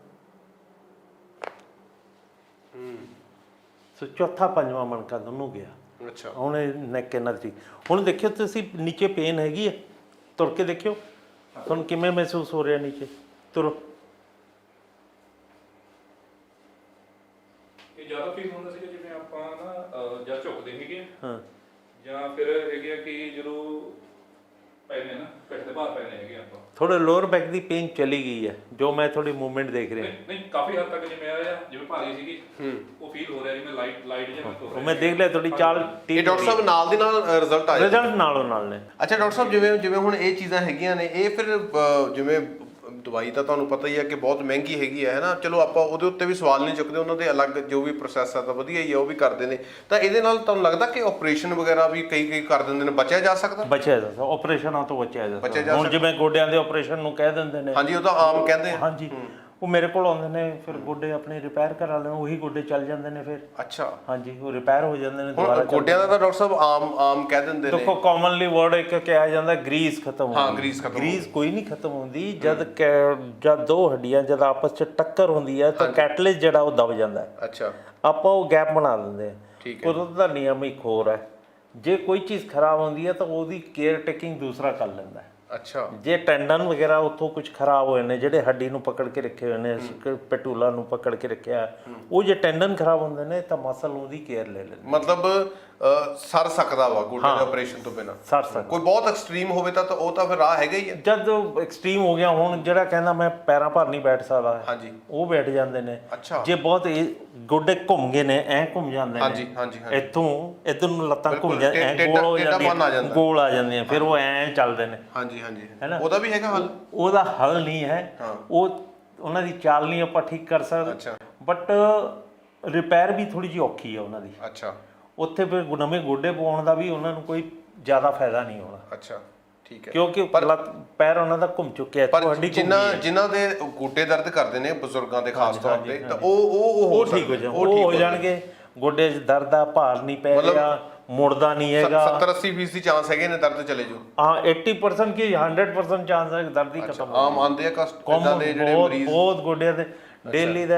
B: ਸੋ ਚੌਥਾ ਪੰਜਵਾਂ ਮਣਕਾ ਦੋਨੋਂ ਗਿਆ।
A: ਅੱਛਾ।
B: ਹੁਣ ਇਹ ਨੈਕ ਇਹਨਾਂ ਦੀ ਹੁਣ ਦੇਖਿਓ ਤੁਸੀਂ ਨੀਚੇ ਪੇਨ ਹੈਗੀ ਹੈ। ਤੁਰ ਕੇ ਦੇਖਿਓ। ਤੁਹਾਨੂੰ ਕਿਵੇਂ ਮਹਿਸੂਸ ਹੋ ਰਿਹਾ ਨੀਚੇ? ਤੁਰੋ
D: ਇਹ ਜ਼ਿਆਦਾ ਫੀਲ ਹੁੰਦਾ ਸੀਗਾ ਜਿਵੇਂ ਆਪਾਂ ਨਾ ਅਹ, ਜਾਂ ਝੁਕਦੇ ਹੈਗੇ ਆ,
B: ਹਾਂ
D: ਜਾਂ ਫਿਰ ਹੈਗੇ ਆ ਕਿ ਜਦੋਂ ਪੈਨੇ ਨਾ ਪਿੱਠ ਦੇ ਬਾਹਰ ਪੈਨੇ ਹੈਗੇ ਆ ਆਪਾਂ।
B: ਥੋੜਾ ਲੋਅਰ ਬੈਕ ਦੀ ਪੇਨ ਚਲੀ ਗਈ ਹੈ ਜੋ ਮੈਂ ਥੋੜੀ ਮੂਵਮੈਂਟ ਦੇਖ ਰਿਹਾ।
D: ਨਹੀਂ ਨਹੀਂ ਕਾਫੀ ਹੱਦ ਤੱਕ ਜਿਵੇਂ ਆਇਆ ਜਿਵੇਂ ਭਾਰੀ ਸੀਗੀ ਉਹ ਫੀਲ ਹੋ ਰਿਹਾ ਜਿਵੇਂ ਲਾਈਟ ਲਾਈਟ ਜਿਹਾ ਮੈਂ
B: ਉਹ ਮੈਂ ਦੇਖ ਲਿਆ ਤੁਹਾਡੀ ਚਾਲ
A: ਇਹ ਡਾਕਟਰ ਸਾਹਿਬ ਨਾਲ ਦੀ ਨਾਲ ਰਿਜ਼ਲਟ ਆਇਆ।
B: ਰਿਜ਼ਲਟ ਨਾਲੋਂ ਨਾਲ ਨੇ।
A: ਅੱਛਾ ਡਾਕਟਰ ਸਾਹਿਬ ਜਿਵੇਂ ਜਿਵੇਂ ਹੁਣ ਇਹ ਚੀਜ਼ਾਂ ਹੈਗੀਆਂ ਨੇ ਇਹ ਫਿਰ ਜਿਵੇਂ ਦਵਾਈ ਤਾਂ ਤੁਹਾਨੂੰ ਪਤਾ ਹੀ ਹੈ ਕਿ ਬਹੁਤ ਮਹਿੰਗੀ ਹੈਗੀ ਹੈ ਨਾ? ਚਲੋ ਆਪਾਂ ਉਹਦੇ ਉੱਤੇ ਵੀ ਸਵਾਲ ਨਹੀਂ ਚੁੱਕਦੇ ਉਹਨਾਂ ਦੇ ਅਲੱਗ ਜੋ ਵੀ ਪ੍ਰੋਸੈਸ ਆ ਤਾਂ ਵਧੀਆ ਹੀ ਆ ਉਹ ਵੀ ਕਰਦੇ ਨੇ। ਤਾਂ ਇਹਦੇ ਨਾਲ ਤੁਹਾਨੂੰ ਲੱਗਦਾ ਕਿ ਆਪਰੇਸ਼ਨ ਵਗੈਰਾ ਵੀ ਕਈ ਕਈ ਕਰ ਦਿੰਦੇ ਨੇ ਬਚਿਆ ਜਾ ਸਕਦਾ?
B: ਬਚਿਆ ਜਾ ਸਕਦਾ ਆਪਰੇਸ਼ਨਾਂ ਤੋਂ ਬਚਿਆ ਜਾ ਸਕਦਾ। ਹੁਣ ਜਿਵੇਂ ਗੋਡਿਆਂ ਦੇ ਆਪਰੇਸ਼ਨ ਨੂੰ ਕਹਿ ਦਿੰਦੇ ਨੇ।
A: ਹਾਂਜੀ ਉਹ ਤਾਂ ਆਮ ਕਹਿੰਦੇ
B: ਹਾਂਜੀ। ਉਹ ਮੇਰੇ ਕੋਲ ਆਉਂਦੇ ਨੇ ਫਿਰ ਗੋਡੇ ਆਪਣੇ ਰਿਪੇਅਰ ਕਰਾ ਲੈਣ ਉਹੀ ਗੋਡੇ ਚੱਲ ਜਾਂਦੇ ਨੇ ਫਿਰ।
A: ਅੱਛਾ।
B: ਹਾਂਜੀ ਉਹ ਰਿਪੇਅਰ ਹੋ ਜਾਂਦੇ ਨੇ
A: ਹੁਣ
B: ਦੁਬਾਰਾ
A: ਗੋਡਿਆਂ ਦਾ ਤਾਂ ਡਾਕਟਰ ਸਾਹਿਬ ਆਮ ਆਮ ਕਹਿ ਦਿੰਦੇ ਨੇ।
B: ਦੇਖੋ ਕਾਮਨਲੀ ਵਰਡ ਇੱਕ ਕਿਹਾ ਜਾਂਦਾ ਗਰੀਸ ਖਤਮ
A: ਹਾਂ,
B: ਹੁੰਦੀ।
A: ਗਰੀਸ ਖਤਮ
B: ਗਰੀਸ ਕੋਈ ਨਹੀਂ ਖਤਮ ਹੁੰਦੀ ਜਦ ਕੈ- ਜਦ ਦੋ ਹੱਡੀਆਂ ਜਦ ਆਪਸ ਚ ਟੱਕਰ ਹੁੰਦੀ ਹੈ ਤਾਂ ਕੈਟਲਿਸ ਜਿਹੜਾ ਉਹ ਦਬ ਜਾਂਦਾ ਹੈ।
A: ਅੱਛਾ।
B: ਆਪਾਂ ਉਹ ਗੈਪ ਬਣਾ ਦਿੰਦੇ ਹਾਂ।
A: ਠੀਕ
B: ਕੁਦਰਤ ਦਾ ਨਿਯਮ ਇੱਕ ਹੋਰ ਹੈ। ਜੇ ਕੋਈ ਚੀਜ਼ ਖਰਾਬ ਹੁੰਦੀ ਹੈ ਤਾਂ ਉਹਦੀ ਕੇਅਰ ਟੇਕਿੰਗ ਦੂਸਰਾ ਕਰ ਲੈਂਦਾ ਹੈ।
A: ਅੱਛਾ।
B: ਜੇ ਟੈਂਡਨ ਵਗੈਰਾ ਉੱਥੋਂ ਕੁਝ ਖਰਾਬ ਹੋਏ ਨੇ ਜਿਹੜੇ ਹੱਡੀ ਨੂੰ ਪਕੜ ਕੇ ਰੱਖੇ ਹੋਏ ਨੇ ਪੈਟੂਲਾ ਨੂੰ ਪਕੜ ਕੇ ਰੱਖਿਆ ਉਹ ਜੇ ਟੈਂਡਨ ਖਰਾਬ ਹੁੰਦੇ ਨੇ ਤਾਂ ਮਸਲ ਉਹਦੀ ਕੇਅਰ ਲੈ ਲੈਂਦੇ
A: ਮਤਲਬ ਸਰ ਸਕਦਾ ਵਾ ਗੋਡੇ ਦੇ ਆਪਰੇਸ਼ਨ ਤੋਂ ਬਿਨਾ।
B: ਸਰ
A: ਕੋਈ ਬਹੁਤ ਐਕਸਟ੍ਰੀਮ ਹੋਵੇ ਤਾਂ ਉਹ ਤਾਂ ਫਿਰ ਰਾਹ ਹੈਗਾ ਹੀ ਹੈ।
B: ਜਦ ਐਕਸਟ੍ਰੀਮ ਹੋ ਗਿਆ ਹੁਣ ਜਿਹੜਾ ਕਹਿੰਦਾ ਮੈਂ ਪੈਰਾਂ ਭਰ ਨਹੀਂ ਬੈਠ ਸਕਦਾ।
A: ਹਾਂਜੀ।
B: ਉਹ ਬੈਠ ਜਾਂਦੇ ਨੇ।
A: ਅੱਛਾ।
B: ਜੇ ਬਹੁਤ ਗੋਡੇ ਘੁੰਮ ਗਏ ਨੇ ਐ ਘੁੰਮ ਜਾਂਦੇ ਨੇ।
A: ਹਾਂਜੀ ਹਾਂਜੀ
B: ਇੱਥੋਂ ਇਧਰ ਨੂੰ ਲੱਤਾਂ ਘੁੰਮ ਜਾਂਦੀਆਂ ਐ ਗੋਲ ਹੋ ਜਾਂਦੀਆਂ
A: ਜਾਂਦਾ।
B: ਗੋਲ ਆ ਜਾਂਦੀਆਂ ਫਿਰ ਉਹ ਐ ਚੱਲਦੇ ਨੇ।
A: ਹਾਂਜੀ ਹਾਂਜੀ? ਉਹਦਾ ਵੀ ਹੈਗਾ ਹੱਲ?
B: ਉਹਦਾ ਹੱਲ ਨਹੀਂ ਹੈ। ਉਹ ਉਹਨਾਂ ਦੀ ਚਾਲ ਨਹੀਂ ਆਪਾਂ ਠੀਕ ਕਰ ਸਕਦੇ। ਬਟ ਰਿਪੇਅਰ ਵੀ ਥੋੜੀ ਜਿਹੀ ਔਖੀ ਹੈ ਉਹਨਾਂ ਦੀ।
A: ਅੱਛਾ।
B: ਉੱਥੇ ਫਿਰ ਨਵੇਂ ਗੋਡੇ ਪਾਉਣ ਦਾ ਵੀ ਉਹਨਾਂ ਨੂੰ ਕੋਈ ਜ਼ਿਆਦਾ ਫਾਇਦਾ ਨਹੀਂ ਹੋਣਾ।
A: ਅੱਛਾ ਠੀਕ ਹੈ।
B: ਕਿਉਂਕਿ ਪੈਰ ਉਹਨਾਂ ਦਾ ਘੁੰਮ ਚੁੱਕਿਆ ਤੁਹਾਡੀ
A: ਜਿਨ੍ਹਾਂ। ਜਿਨ੍ਹਾਂ ਦੇ ਗੋਡੇ ਦਰਦ ਕਰਦੇ ਨੇ ਬਜ਼ੁਰਗਾਂ ਦੇ ਖਾਸ ਤੌਰ ਤੇ। ਤਾਂ ਉਹ ਉਹ ਉਹ
B: ਠੀਕ ਹੋ ਜਾਣ
A: ਉਹ
B: ਹੋ ਜਾਣਗੇ। ਗੋਡੇ 'ਚ ਦਰਦ ਆ ਭਾਰ ਨਹੀਂ ਪੈ ਰਿਹਾ ਮੁੜਦਾ ਨਹੀਂ ਹੈਗਾ।
A: 70 80 ਫੀਸਦੀ ਚਾਂਸ ਹੈਗੇ ਨੇ ਦਰਦ ਚਲੇ ਜਾਓ।
B: ਹਾਂ 80% ਕੀ 100% ਚਾਂਸ ਹੈ ਦਰਦ ਹੀ ਖਤਮ ਹੋ
A: ਆਮ ਆਂਦੇ ਆ ਕਸਟ ਦੇ ਜਿਹੜੇ ਮਰੀਜ਼
B: ਬਹੁਤ ਗੋਡਿਆਂ ਦੇ ਡੇਲੀ ਦਾ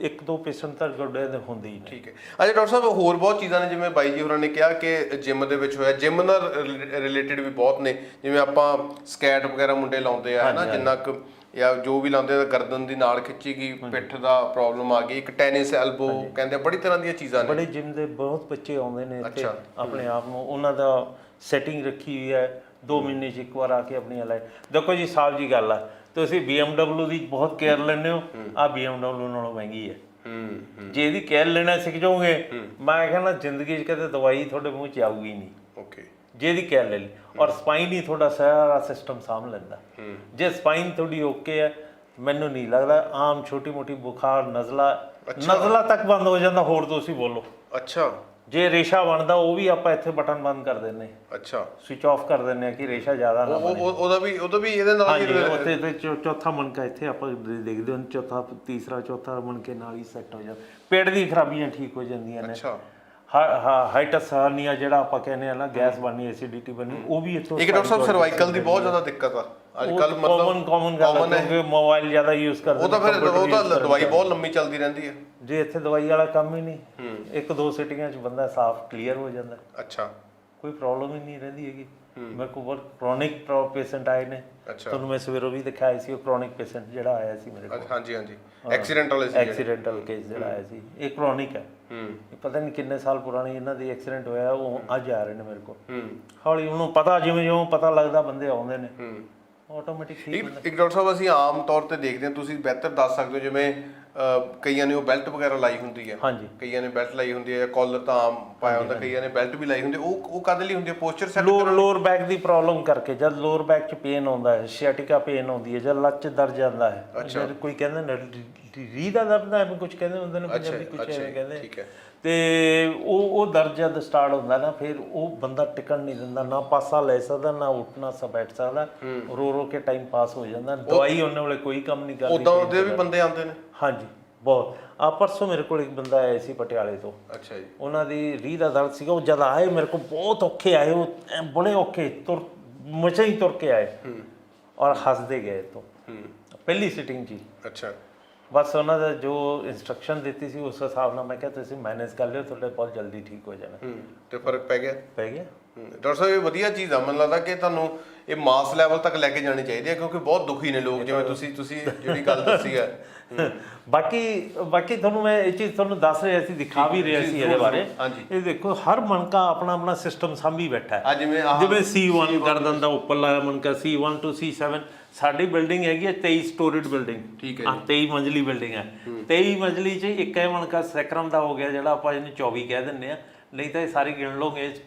B: ਇੱਕ ਦੋ ਪੇਸ਼ੈਂਟ ਤਾਂ ਗੋਡਿਆਂ ਦੇ ਹੁੰਦੇ ਹੀ ਨੇ।
A: ਠੀਕ ਹੈ। ਅੱਛਾ ਡਾਕਟਰ ਸਾਹਿਬ ਹੋਰ ਬਹੁਤ ਚੀਜ਼ਾਂ ਨੇ ਜਿਵੇਂ ਬਾਈ ਜੀ ਹੋਰਾਂ ਨੇ ਕਿਹਾ ਕਿ ਜਿਮ ਦੇ ਵਿੱਚ ਹੋਇਆ। ਜਿਮ ਨਾਲ ਰਿਲੇਟਡ ਵੀ ਬਹੁਤ ਨੇ। ਜਿਵੇਂ ਆਪਾਂ ਸਕੈਟ ਵਗੈਰਾ ਮੁੰਡੇ ਲਾਉਂਦੇ ਆ ਹਨਾ ਜਿੰਨਾ ਕੁ ਜਾਂ ਜੋ ਵੀ ਲਾਉਂਦੇ ਆ ਗਰਦਨ ਦੀ ਨਾਲ ਖਿੱਚੀ ਗਈ ਪਿੱਠ ਦਾ ਪ੍ਰੋਬਲਮ ਆ ਗਈ ਇੱਕ ਟੈਨਿਸ ਐਲਬੋ ਕਹਿੰਦੇ ਬੜੀ ਤਰ੍ਹਾਂ ਦੀਆਂ ਚੀਜ਼ਾਂ ਨੇ।
B: ਬੜੇ ਜਿਮ ਦੇ ਬਹੁਤ ਬੱਚੇ ਆਉਂਦੇ ਨੇ ਇੱਥੇ
A: ਅੱਛਾ।
B: ਆਪਣੇ ਆਪ ਨੂੰ। ਉਹਨਾਂ ਦਾ ਸੈਟਿੰਗ ਰੱਖੀ ਹੋਈ ਹੈ। 2 ਮਹੀਨੇ 'ਚ ਇੱਕ ਵਾਰ ਆ ਕੇ ਆਪਣੀ ਲਾਈਫ ਦੇਖੋ ਜੀ ਸਾਫ਼ ਜੀ ਗੱਲ ਆ। ਤੁਸੀਂ BMW ਦੀ ਬਹੁਤ ਕੇਅਰ ਲੈਂਦੇ ਹੋ। ਆ BMW ਨਾਲੋਂ ਮਹਿੰਗੀ
A: ਹੈ।
B: ਜੇ ਇਹਦੀ ਕੇਅਰ ਲੈਣਾ ਸਿੱਖ ਜਾਓਗੇ ਮੈਂ ਕਹਿੰਦਾ ਜ਼ਿੰਦਗੀ 'ਚ ਕਦੇ ਦਵਾਈ ਤੁਹਾਡੇ ਮੂੰਹ 'ਚ ਆਊਗੀ ਨਹੀਂ।
A: ਓਕੇ
B: ਜੇ ਇਹਦੀ ਕੇਅਰ ਲੈ ਲਈ। ਔਰ ਸਪਾਈਨ ਹੀ ਤੁਹਾਡਾ ਸਾਰਾ ਸਿਸਟਮ ਸਾਂਭ ਲੈਂਦਾ। ਜੇ ਸਪਾਈਨ ਤੁਹਾਡੀ ਓਕੇ ਹੈ ਮੈਨੂੰ ਨਹੀਂ ਲੱਗਦਾ ਆਮ ਛੋਟੀ ਮੋਟੀ ਬੁਖਾਰ ਨਜ਼ਲਾ ਨਜ਼ਲਾ ਤੱਕ ਬੰਦ ਹੋ ਜਾਂਦਾ ਹੋਰ ਤੁਸੀਂ ਬੋਲੋ।
A: ਅੱਛਾ।
B: ਜੇ ਰੇਸ਼ਾ ਬਣਦਾ ਉਹ ਵੀ ਆਪਾਂ ਇੱਥੇ ਬਟਨ ਬੰਦ ਕਰ ਦਿੰਨੇ
A: ਅੱਛਾ।
B: ਸਵਿਚ ਆਫ ਕਰ ਦਿੰਨੇ ਆ ਕਿ ਰੇਸ਼ਾ ਜ਼ਿਆਦਾ ਨਾ
A: ਉਹ
B: ਬਣੇ।
A: ਉਹ- ਉਹਦਾ ਵੀ ਉਹਦਾ ਵੀ ਇਹਦੇ ਨਾਲ ਹੀ
B: ਹਾਂਜੀ ਉੱਥੇ ਤੇ ਚੌ- ਚੌਥਾ ਮਣਕਾ ਇੱਥੇ ਆਪਾਂ ਦੇ- ਦੇਖਦੇ ਹਾਂ ਚੌਥਾ ਤੀਸਰਾ ਚੌਥਾ ਮਣਕੇ ਨਾਲ ਹੀ ਸੈੱਟ ਹੋ ਜਾਂਦਾ। ਪੇਟ ਦੀ ਖਰਾਬੀਆਂ ਠੀਕ ਹੋ ਜਾਂਦੀਆਂ ਨੇ।
A: ਅੱਛਾ।
B: ਹਾਈਟਸ ਹਰਨੀਆ ਜਿਹੜਾ ਆਪਾਂ ਕਹਿੰਦੇ ਆ ਨਾ ਗੈਸ ਬਣਨੀ ਐਸਿਡਿਟੀ ਬਣਨੀ ਉਹ ਵੀ ਇੱਥੋਂ
A: ਇੱਕ ਡਾਕਟਰ ਸਾਹਿਬ ਸਰਵਾਈਕਲ ਦੀ ਬਹੁਤ ਜ਼ਿਆਦਾ ਦਿੱਕਤ ਆ। ਅੱਜ ਕੱਲ
B: ਕਾਮਨ
A: ਮਤਲਬ
B: ਕਾਮਨ ਗੱਲ
A: common
B: ਹੈ। ਕਿਉਂਕਿ ਮੋਬਾਈਲ ਜ਼ਿਆਦਾ ਯੂਜ਼ ਕਰਦੇ
A: ਉਹ ਤਾਂ ਫਿਰ ਉਹ ਤਾਂ ਦਵਾਈ। ਬਹੁਤ ਲੰਮੀ ਚੱਲਦੀ ਰਹਿੰਦੀ ਹੈ।
B: ਜੇ ਇੱਥੇ ਦਵਾਈ ਵਾਲਾ ਕੰਮ ਹੀ ਨਹੀਂ ਇੱਕ ਦੋ ਸਿਟੀਆਂ 'ਚ ਬੰਦਾ ਸਾਫ਼ ਕਲੀਅਰ ਹੋ ਜਾਂਦਾ।
A: ਅੱਛਾ।
B: ਕੋਈ ਪ੍ਰੋਬਲਮ ਹੀ ਨਹੀਂ ਰਹਿੰਦੀ ਹੈਗੀ। ਮੇਰੇ ਕੋਲ ਬਹੁਤ ਕ੍ਰੋਨਿਕ ਪੇਸ਼ੈਂਟ ਆਏ ਨੇ। ਤੁਹਾਨੂੰ ਮੈਂ ਸਵੇਰੋਂ ਵੀ ਦਿਖਾਇਆ ਸੀ ਉਹ ਕ੍ਰੋਨਿਕ ਪੇਸ਼ੈਂਟ ਜਿਹੜਾ ਆਇਆ ਸੀ ਮੇਰੇ ਕੋਲ।
A: ਹਾਂਜੀ ਹਾਂਜੀ। ਐਕਸੀਡੈਂਟ ਵਾਲੇ ਸੀ।
B: ਐਕਸੀਡੈਂਟਲ ਕੇਸ ਜਿਹੜਾ ਆਇਆ ਸੀ ਇਹ ਕ੍ਰੋਨਿਕ ਹੈ।
A: ਹੂੰ।
B: ਪਤਾ ਨਹੀਂ ਕਿੰਨੇ ਸਾਲ ਪੁਰਾਣੀ ਇਹਨਾਂ ਦੀ ਐਕਸੀਡੈਂਟ ਹੋਇਆ ਉਹ ਅੱਜ ਆ ਰਹੇ ਨੇ ਮੇਰੇ ਕੋਲ।
A: ਹੂੰ।
B: ਹੌਲੀ ਉਹਨੂੰ ਪਤਾ ਜਿਵੇਂ ਜਿਵੇਂ ਪਤਾ ਲੱਗਦਾ ਬੰਦੇ ਆਉਂਦੇ ਨੇ।
A: ਹੂੰ।
B: ਆਟੋਮੈਟਿਕ ਠੀਕ
A: ਇੱਕ ਇੱਕ ਡਾਕਟਰ ਸਾਹਿਬ ਅਸੀਂ ਆਮ ਤੌਰ ਤੇ ਦੇਖਦੇ ਹਾਂ ਤੁਸੀਂ ਬਿਹਤਰ ਦੱਸ ਸਕਦੇ ਹੋ ਜਿਵੇਂ ਕਈਆਂ ਨੇ ਉਹ ਬੈਲਟ ਵਗੈਰਾ ਲਾਈ ਹੁੰਦੀ ਹੈ।
B: ਹਾਂਜੀ।
A: ਕਈਆਂ ਨੇ ਬੈਲਟ ਲਾਈ ਹੁੰਦੀ ਹੈ ਜਾਂ ਕਾਲਰ ਤਾਂ ਆਮ ਪਾਇਆ ਹੁੰਦਾ ਕਈਆਂ ਨੇ ਬੈਲਟ ਵੀ ਲਾਈ ਹੁੰਦੀ ਉਹ ਉਹ ਕਦ ਲਈ ਹੁੰਦੀ ਹੈ? Posture set
B: lower lower back ਦੀ ਪ੍ਰੋਬਲਮ ਕਰਕੇ ਜਦ ਲੋਅਰ ਬੈਕ 'ਚ ਪੇਨ ਆਉਂਦਾ ਹੈ ਸਿਆਟਿਕਾ ਪੇਨ ਆਉਂਦੀ ਹੈ ਜਦ ਲੱਤ 'ਚ ਦਰਦ ਜਾਂਦਾ ਹੈ ਜਦ ਕੋਈ ਕਹਿੰਦਾ ਨਾ ਰੀ ਦਾ ਦਰਦ ਹੈ ਕੁਝ ਕਹਿੰਦੇ ਹੁੰਦੇ ਨੇ ਪੰਜਾਬੀ ਕੁਝ ਐਵੇਂ ਕਹਿੰਦੇ।
A: ਠੀਕ ਹੈ।
B: ਤੇ ਉਹ ਉਹ ਦਰਦ ਜਦ ਸਟਾਰਟ ਹੁੰਦਾ ਨਾ ਫਿਰ ਉਹ ਬੰਦਾ ਟਿਕਣ ਨਹੀਂ ਦਿੰਦਾ ਨਾ ਪਾਸਾ ਲੈ ਸਕਦਾ ਨਾ ਉੱਠਣਾ ਸ ਬੈਠ ਸਕਦਾ। ਰੋ ਰੋ ਕੇ ਟਾਈਮ ਪਾਸ ਹੋ ਜਾਂਦਾ। ਦਵਾਈ ਉਹਨਾਂ ਵੇਲੇ ਕੋਈ ਕੰਮ ਨਹੀਂ ਕਰਦੀ
A: ਉਦਾਂ ਦੇ ਵੀ ਬੰਦੇ ਆਉਂਦੇ ਨੇ।
B: ਹਾਂਜੀ ਬਹੁਤ। ਆ ਪਰਸੋਂ ਮੇਰੇ ਕੋਲ ਇੱਕ ਬੰਦਾ ਆਇਆ ਸੀ ਪਟਿਆਲੇ ਤੋਂ।
A: ਅੱਛਾ ਜੀ।
B: ਉਹਨਾਂ ਦੀ ਰੀਹ ਦਾ ਦਰਦ ਸੀਗਾ ਉਹ ਜਦ ਆਏ ਮੇਰੇ ਕੋਲ ਬਹੁਤ ਔਖੇ ਆਏ ਉਹ ਐਂ ਬੜੇ ਔਖੇ ਤੁਰ ਮਚੇ ਹੀ ਤੁਰ ਕੇ ਆਏ। ਔਰ ਹੱਸਦੇ ਗਏ ਤੋਂ ਪਹਿਲੀ ਸਿਟਿੰਗ ਹੀ
A: ਅੱਛਾ।
B: ਬਸ ਉਹਨਾਂ ਦਾ ਜੋ ਇਨਸਟਰਕਸ਼ਨ ਦਿੱਤੀ ਸੀ ਉਸ ਹਿਸਾਬ ਨਾਲ ਮੈਂ ਕਿਹਾ ਤੁਸੀਂ ਮੈਨੇਜ ਕਰ ਲਿਓ ਤੁਹਾਡੇ ਬਹੁਤ ਜਲਦੀ ਠੀਕ ਹੋ ਜਾਣਾ।
A: ਹੂੰ ਤੇ ਫ਼ਰਕ ਪੈ ਗਿਆ?
B: ਪੈ ਗਿਆ।
A: ਹੂੰ। ਡਾਕਟਰ ਸਾਹਿਬ ਇਹ ਵਧੀਆ ਚੀਜ਼ ਆ ਮੈਨੂੰ ਲੱਗਦਾ ਕਿ ਤੁਹਾਨੂੰ ਇਹ ਮਾਸ ਲੈਵਲ ਤੱਕ ਲੈ ਕੇ ਜਾਣੀ ਚਾਹੀਦੀ ਹੈ ਕਿਉਂਕਿ ਬਹੁਤ ਦੁਖੀ ਨੇ ਲੋਕ ਜਿਵੇਂ ਤੁਸੀਂ ਤੁਸੀਂ ਜਿਹੜੀ ਗੱਲ ਦੱਸੀ ਹੈ। *laughs*
B: ਬਾਕੀ ਬਾਕੀ ਤੁਹਾਨੂੰ ਮੈਂ ਇਹ ਚੀਜ਼ ਤੁਹਾਨੂੰ ਦੱਸ ਰਿਹਾ ਸੀ ਦਿਖਾ ਵੀ ਰਿਹਾ ਸੀ ਇਹਦੇ ਬਾਰੇ। ਇਹ ਦੇਖੋ ਹਰ ਮਣਕਾ ਆਪਣਾ ਆਪਣਾ ਸਿਸਟਮ ਸੰਭੀ ਬੈਠਾ ਹੈ।
A: ਜਿਵੇਂ
B: ਜਿਵੇਂ C1 ਗਰਦਨ ਦਾ ਉੱਪਰਲਾ ਮਣਕਾ C1 to C7 ਸਾਡੀ ਬਿਲਡਿੰਗ ਹੈਗੀ ਹੈ 23 ਸਟੋਰੀਡ ਬਿਲਡਿੰਗ
A: ਠੀਕ ਹੈ
B: ਹਾਂ 23 ਮੰਜ਼ਲੀ ਬਿਲਡਿੰਗ ਹੈ। 23 ਮੰਜ਼ਲੀ 'ਚ ਇੱਕ ਹੈ ਮਣਕਾ ਸੈਕਰਮ ਦਾ ਹੋ ਗਿਆ ਜਿਹੜਾ ਆਪਾਂ ਇਹਨੂੰ 24 ਕਹਿ ਦਿੰਦੇ ਆ ਨਹੀਂ ਤਾਂ ਇਹ ਸਾਰੀ ਗਿਣ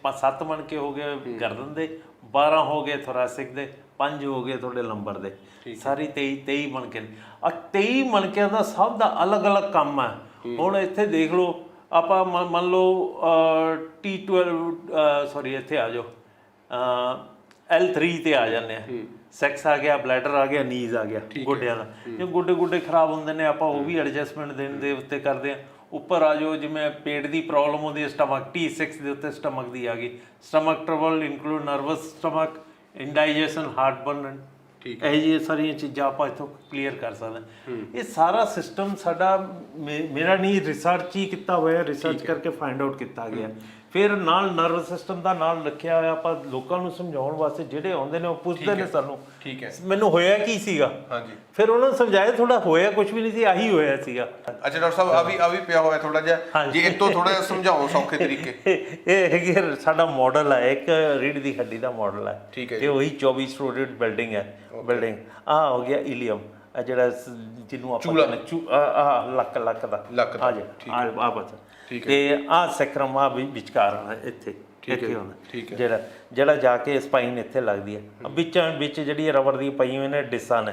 B: ਪੰਜ ਸੱਤ ਮਣਕੇ ਹੋ ਗਏ ਗਰਦਨ ਦੇ 12 ਹੋ ਗਏ ਥੋਰੈਸਿਕ ਦੇ 5 ਹੋ ਗਏ ਤੁਹਾਡੇ ਲੰਬਰ ਦੇ। ਸਾਰੀ 23 23 ਮਣਕੇ। ਨੇ ਆ 23 ਮਣਕਿਆਂ ਦਾ ਸਭ ਦਾ ਅਲੱਗ-ਅਲੱਗ ਕੰਮ ਹੈ। ਹੁਣ ਇੱਥੇ ਦੇਖ ਲਓ ਆਪਾਂ ਮੰਨ ਲਓ T12 ਸੌਰੀ ਇੱਥੇ ਆ ਜਾਓ। L3 ਤੇ ਆ ਜਾਂਦੇ ਆ। ਸੈਕਸ ਆ ਗਿਆ ਬਲੈਡਰ ਆ ਗਿਆ ਨੀਜ਼ ਆ ਗਿਆ ਗੋਡਿਆਂ ਦਾ। ਜੇ ਗੋਡੇ ਗੋਡੇ ਖਰਾਬ ਹੁੰਦੇ ਨੇ ਆਪਾਂ ਉਹ ਵੀ ਐਡਜਸਟਮੈਂਟ ਦੇਣ ਦੇ ਉੱਤੇ ਕਰਦੇ ਆ। ਉੱਪਰ ਆ ਜਾਓ ਜਿਵੇਂ ਪੇਟ ਦੀ ਪ੍ਰੋਬਲਮ ਹੁੰਦੀ ਹੈ ਸਟਮਕ T6 ਦੇ ਉੱਤੇ ਸਟਮਕ ਦੀ ਆ ਗਈ। Stomach trouble include nervous stomach indigestion heartburn ਠੀਕ ਹੈ। ਇਹ ਜੀ ਸਾਰੀਆਂ ਚੀਜ਼ਾਂ ਆਪਾਂ ਇੱਥੋਂ ਕਲੀਅਰ ਕਰ ਸਕਦੇ ਇਹ ਸਾਰਾ ਸਿਸਟਮ ਸਾਡਾ ਮੇਰਾ ਨਹੀਂ ਰਿਸਰਚ ਹੀ ਕੀਤਾ ਹੋਇਆ ਰਿਸਰਚ ਕਰਕੇ ਫਾਈਂਡ ਆਊਟ ਕੀਤਾ ਗਿਆ। ਫਿਰ ਨਾਲ ਨਰਵਸ ਸਿਸਟਮ ਦਾ ਨਾਲ ਰੱਖਿਆ ਹੋਇਆ ਆਪਾਂ ਲੋਕਾਂ ਨੂੰ ਸਮਝਾਉਣ ਵਾਸਤੇ ਜਿਹੜੇ ਆਉਂਦੇ ਨੇ ਉਹ ਪੁੱਛਦੇ ਨੇ ਸਾਨੂੰ।
A: ਠੀਕ ਹੈ।
B: ਮੈਨੂੰ ਹੋਇਆ ਕੀ ਸੀਗਾ?
A: ਹਾਂਜੀ।
B: ਫਿਰ ਉਹਨਾਂ ਨੂੰ ਸਮਝਾਇਆ ਥੋੜਾ ਹੋਇਆ ਕੁਝ ਵੀ ਨਹੀਂ ਸੀ ਆਹੀ ਹੋਇਆ ਸੀਗਾ।
A: ਅੱਛਾ ਡਾਕਟਰ ਸਾਹਿਬ ਆ ਵੀ ਆ ਵੀ ਪਿਆ ਹੋਇਆ ਥੋੜਾ ਜਿਹਾ। ਜੇ ਇਹ ਤੋਂ ਥੋੜਾ ਜਿਹਾ ਸਮਝਾਓ ਸੌਖੇ ਤਰੀਕੇ। *laughs*
B: ਇਹ ਹੈਗੀ ਹੈ ਸਾਡਾ ਮਾਡਲ ਹੈ ਇੱਕ ਰੀੜ ਦੀ ਹੱਡੀ ਦਾ ਮਾਡਲ ਹੈ
A: ਠੀਕ ਹੈ
B: ਤੇ ਉਹੀ 24 ਸਟੋਰੀਡ ਬਿਲਡਿੰਗ ਹੈ ਬਿਲਡਿੰਗ ਆ ਹੋ ਗਿਆ ਇਲੀਅਮ ਆ ਜਿਹੜਾ ਜਿਹਨੂੰ ਆਪਾਂ। ਕਹਿੰਦੇ ਆ ਆ ਲੱਕ ਲੱਕ ਦਾ।
A: ਲੱਕ ਦਾ,
B: ਆ ਜੀ
A: ਠੀਕ
B: ਆ ਆ ਬਸ। ਤੇ ਆ ਸੈਕਰਮ ਆ ਵੀ ਵਿਚਕਾਰ ਇੱਥੇ। ਇੱਥੇ ਹੁੰਦਾ
A: ਠੀਕ ਹੈ।
B: ਜਿਹੜਾ ਜਿਹੜਾ ਜਾ ਕੇ ਸਪਾਈਨ ਇੱਥੇ ਲੱਗਦੀ ਹੈ। ਵਿੱਚ ਵਿੱਚ ਜਿਹੜੀ ਰਬੜ ਦੀ ਪਈ ਹੋਈ ਨੇ ਡਿਸਾਂ ਨੇ।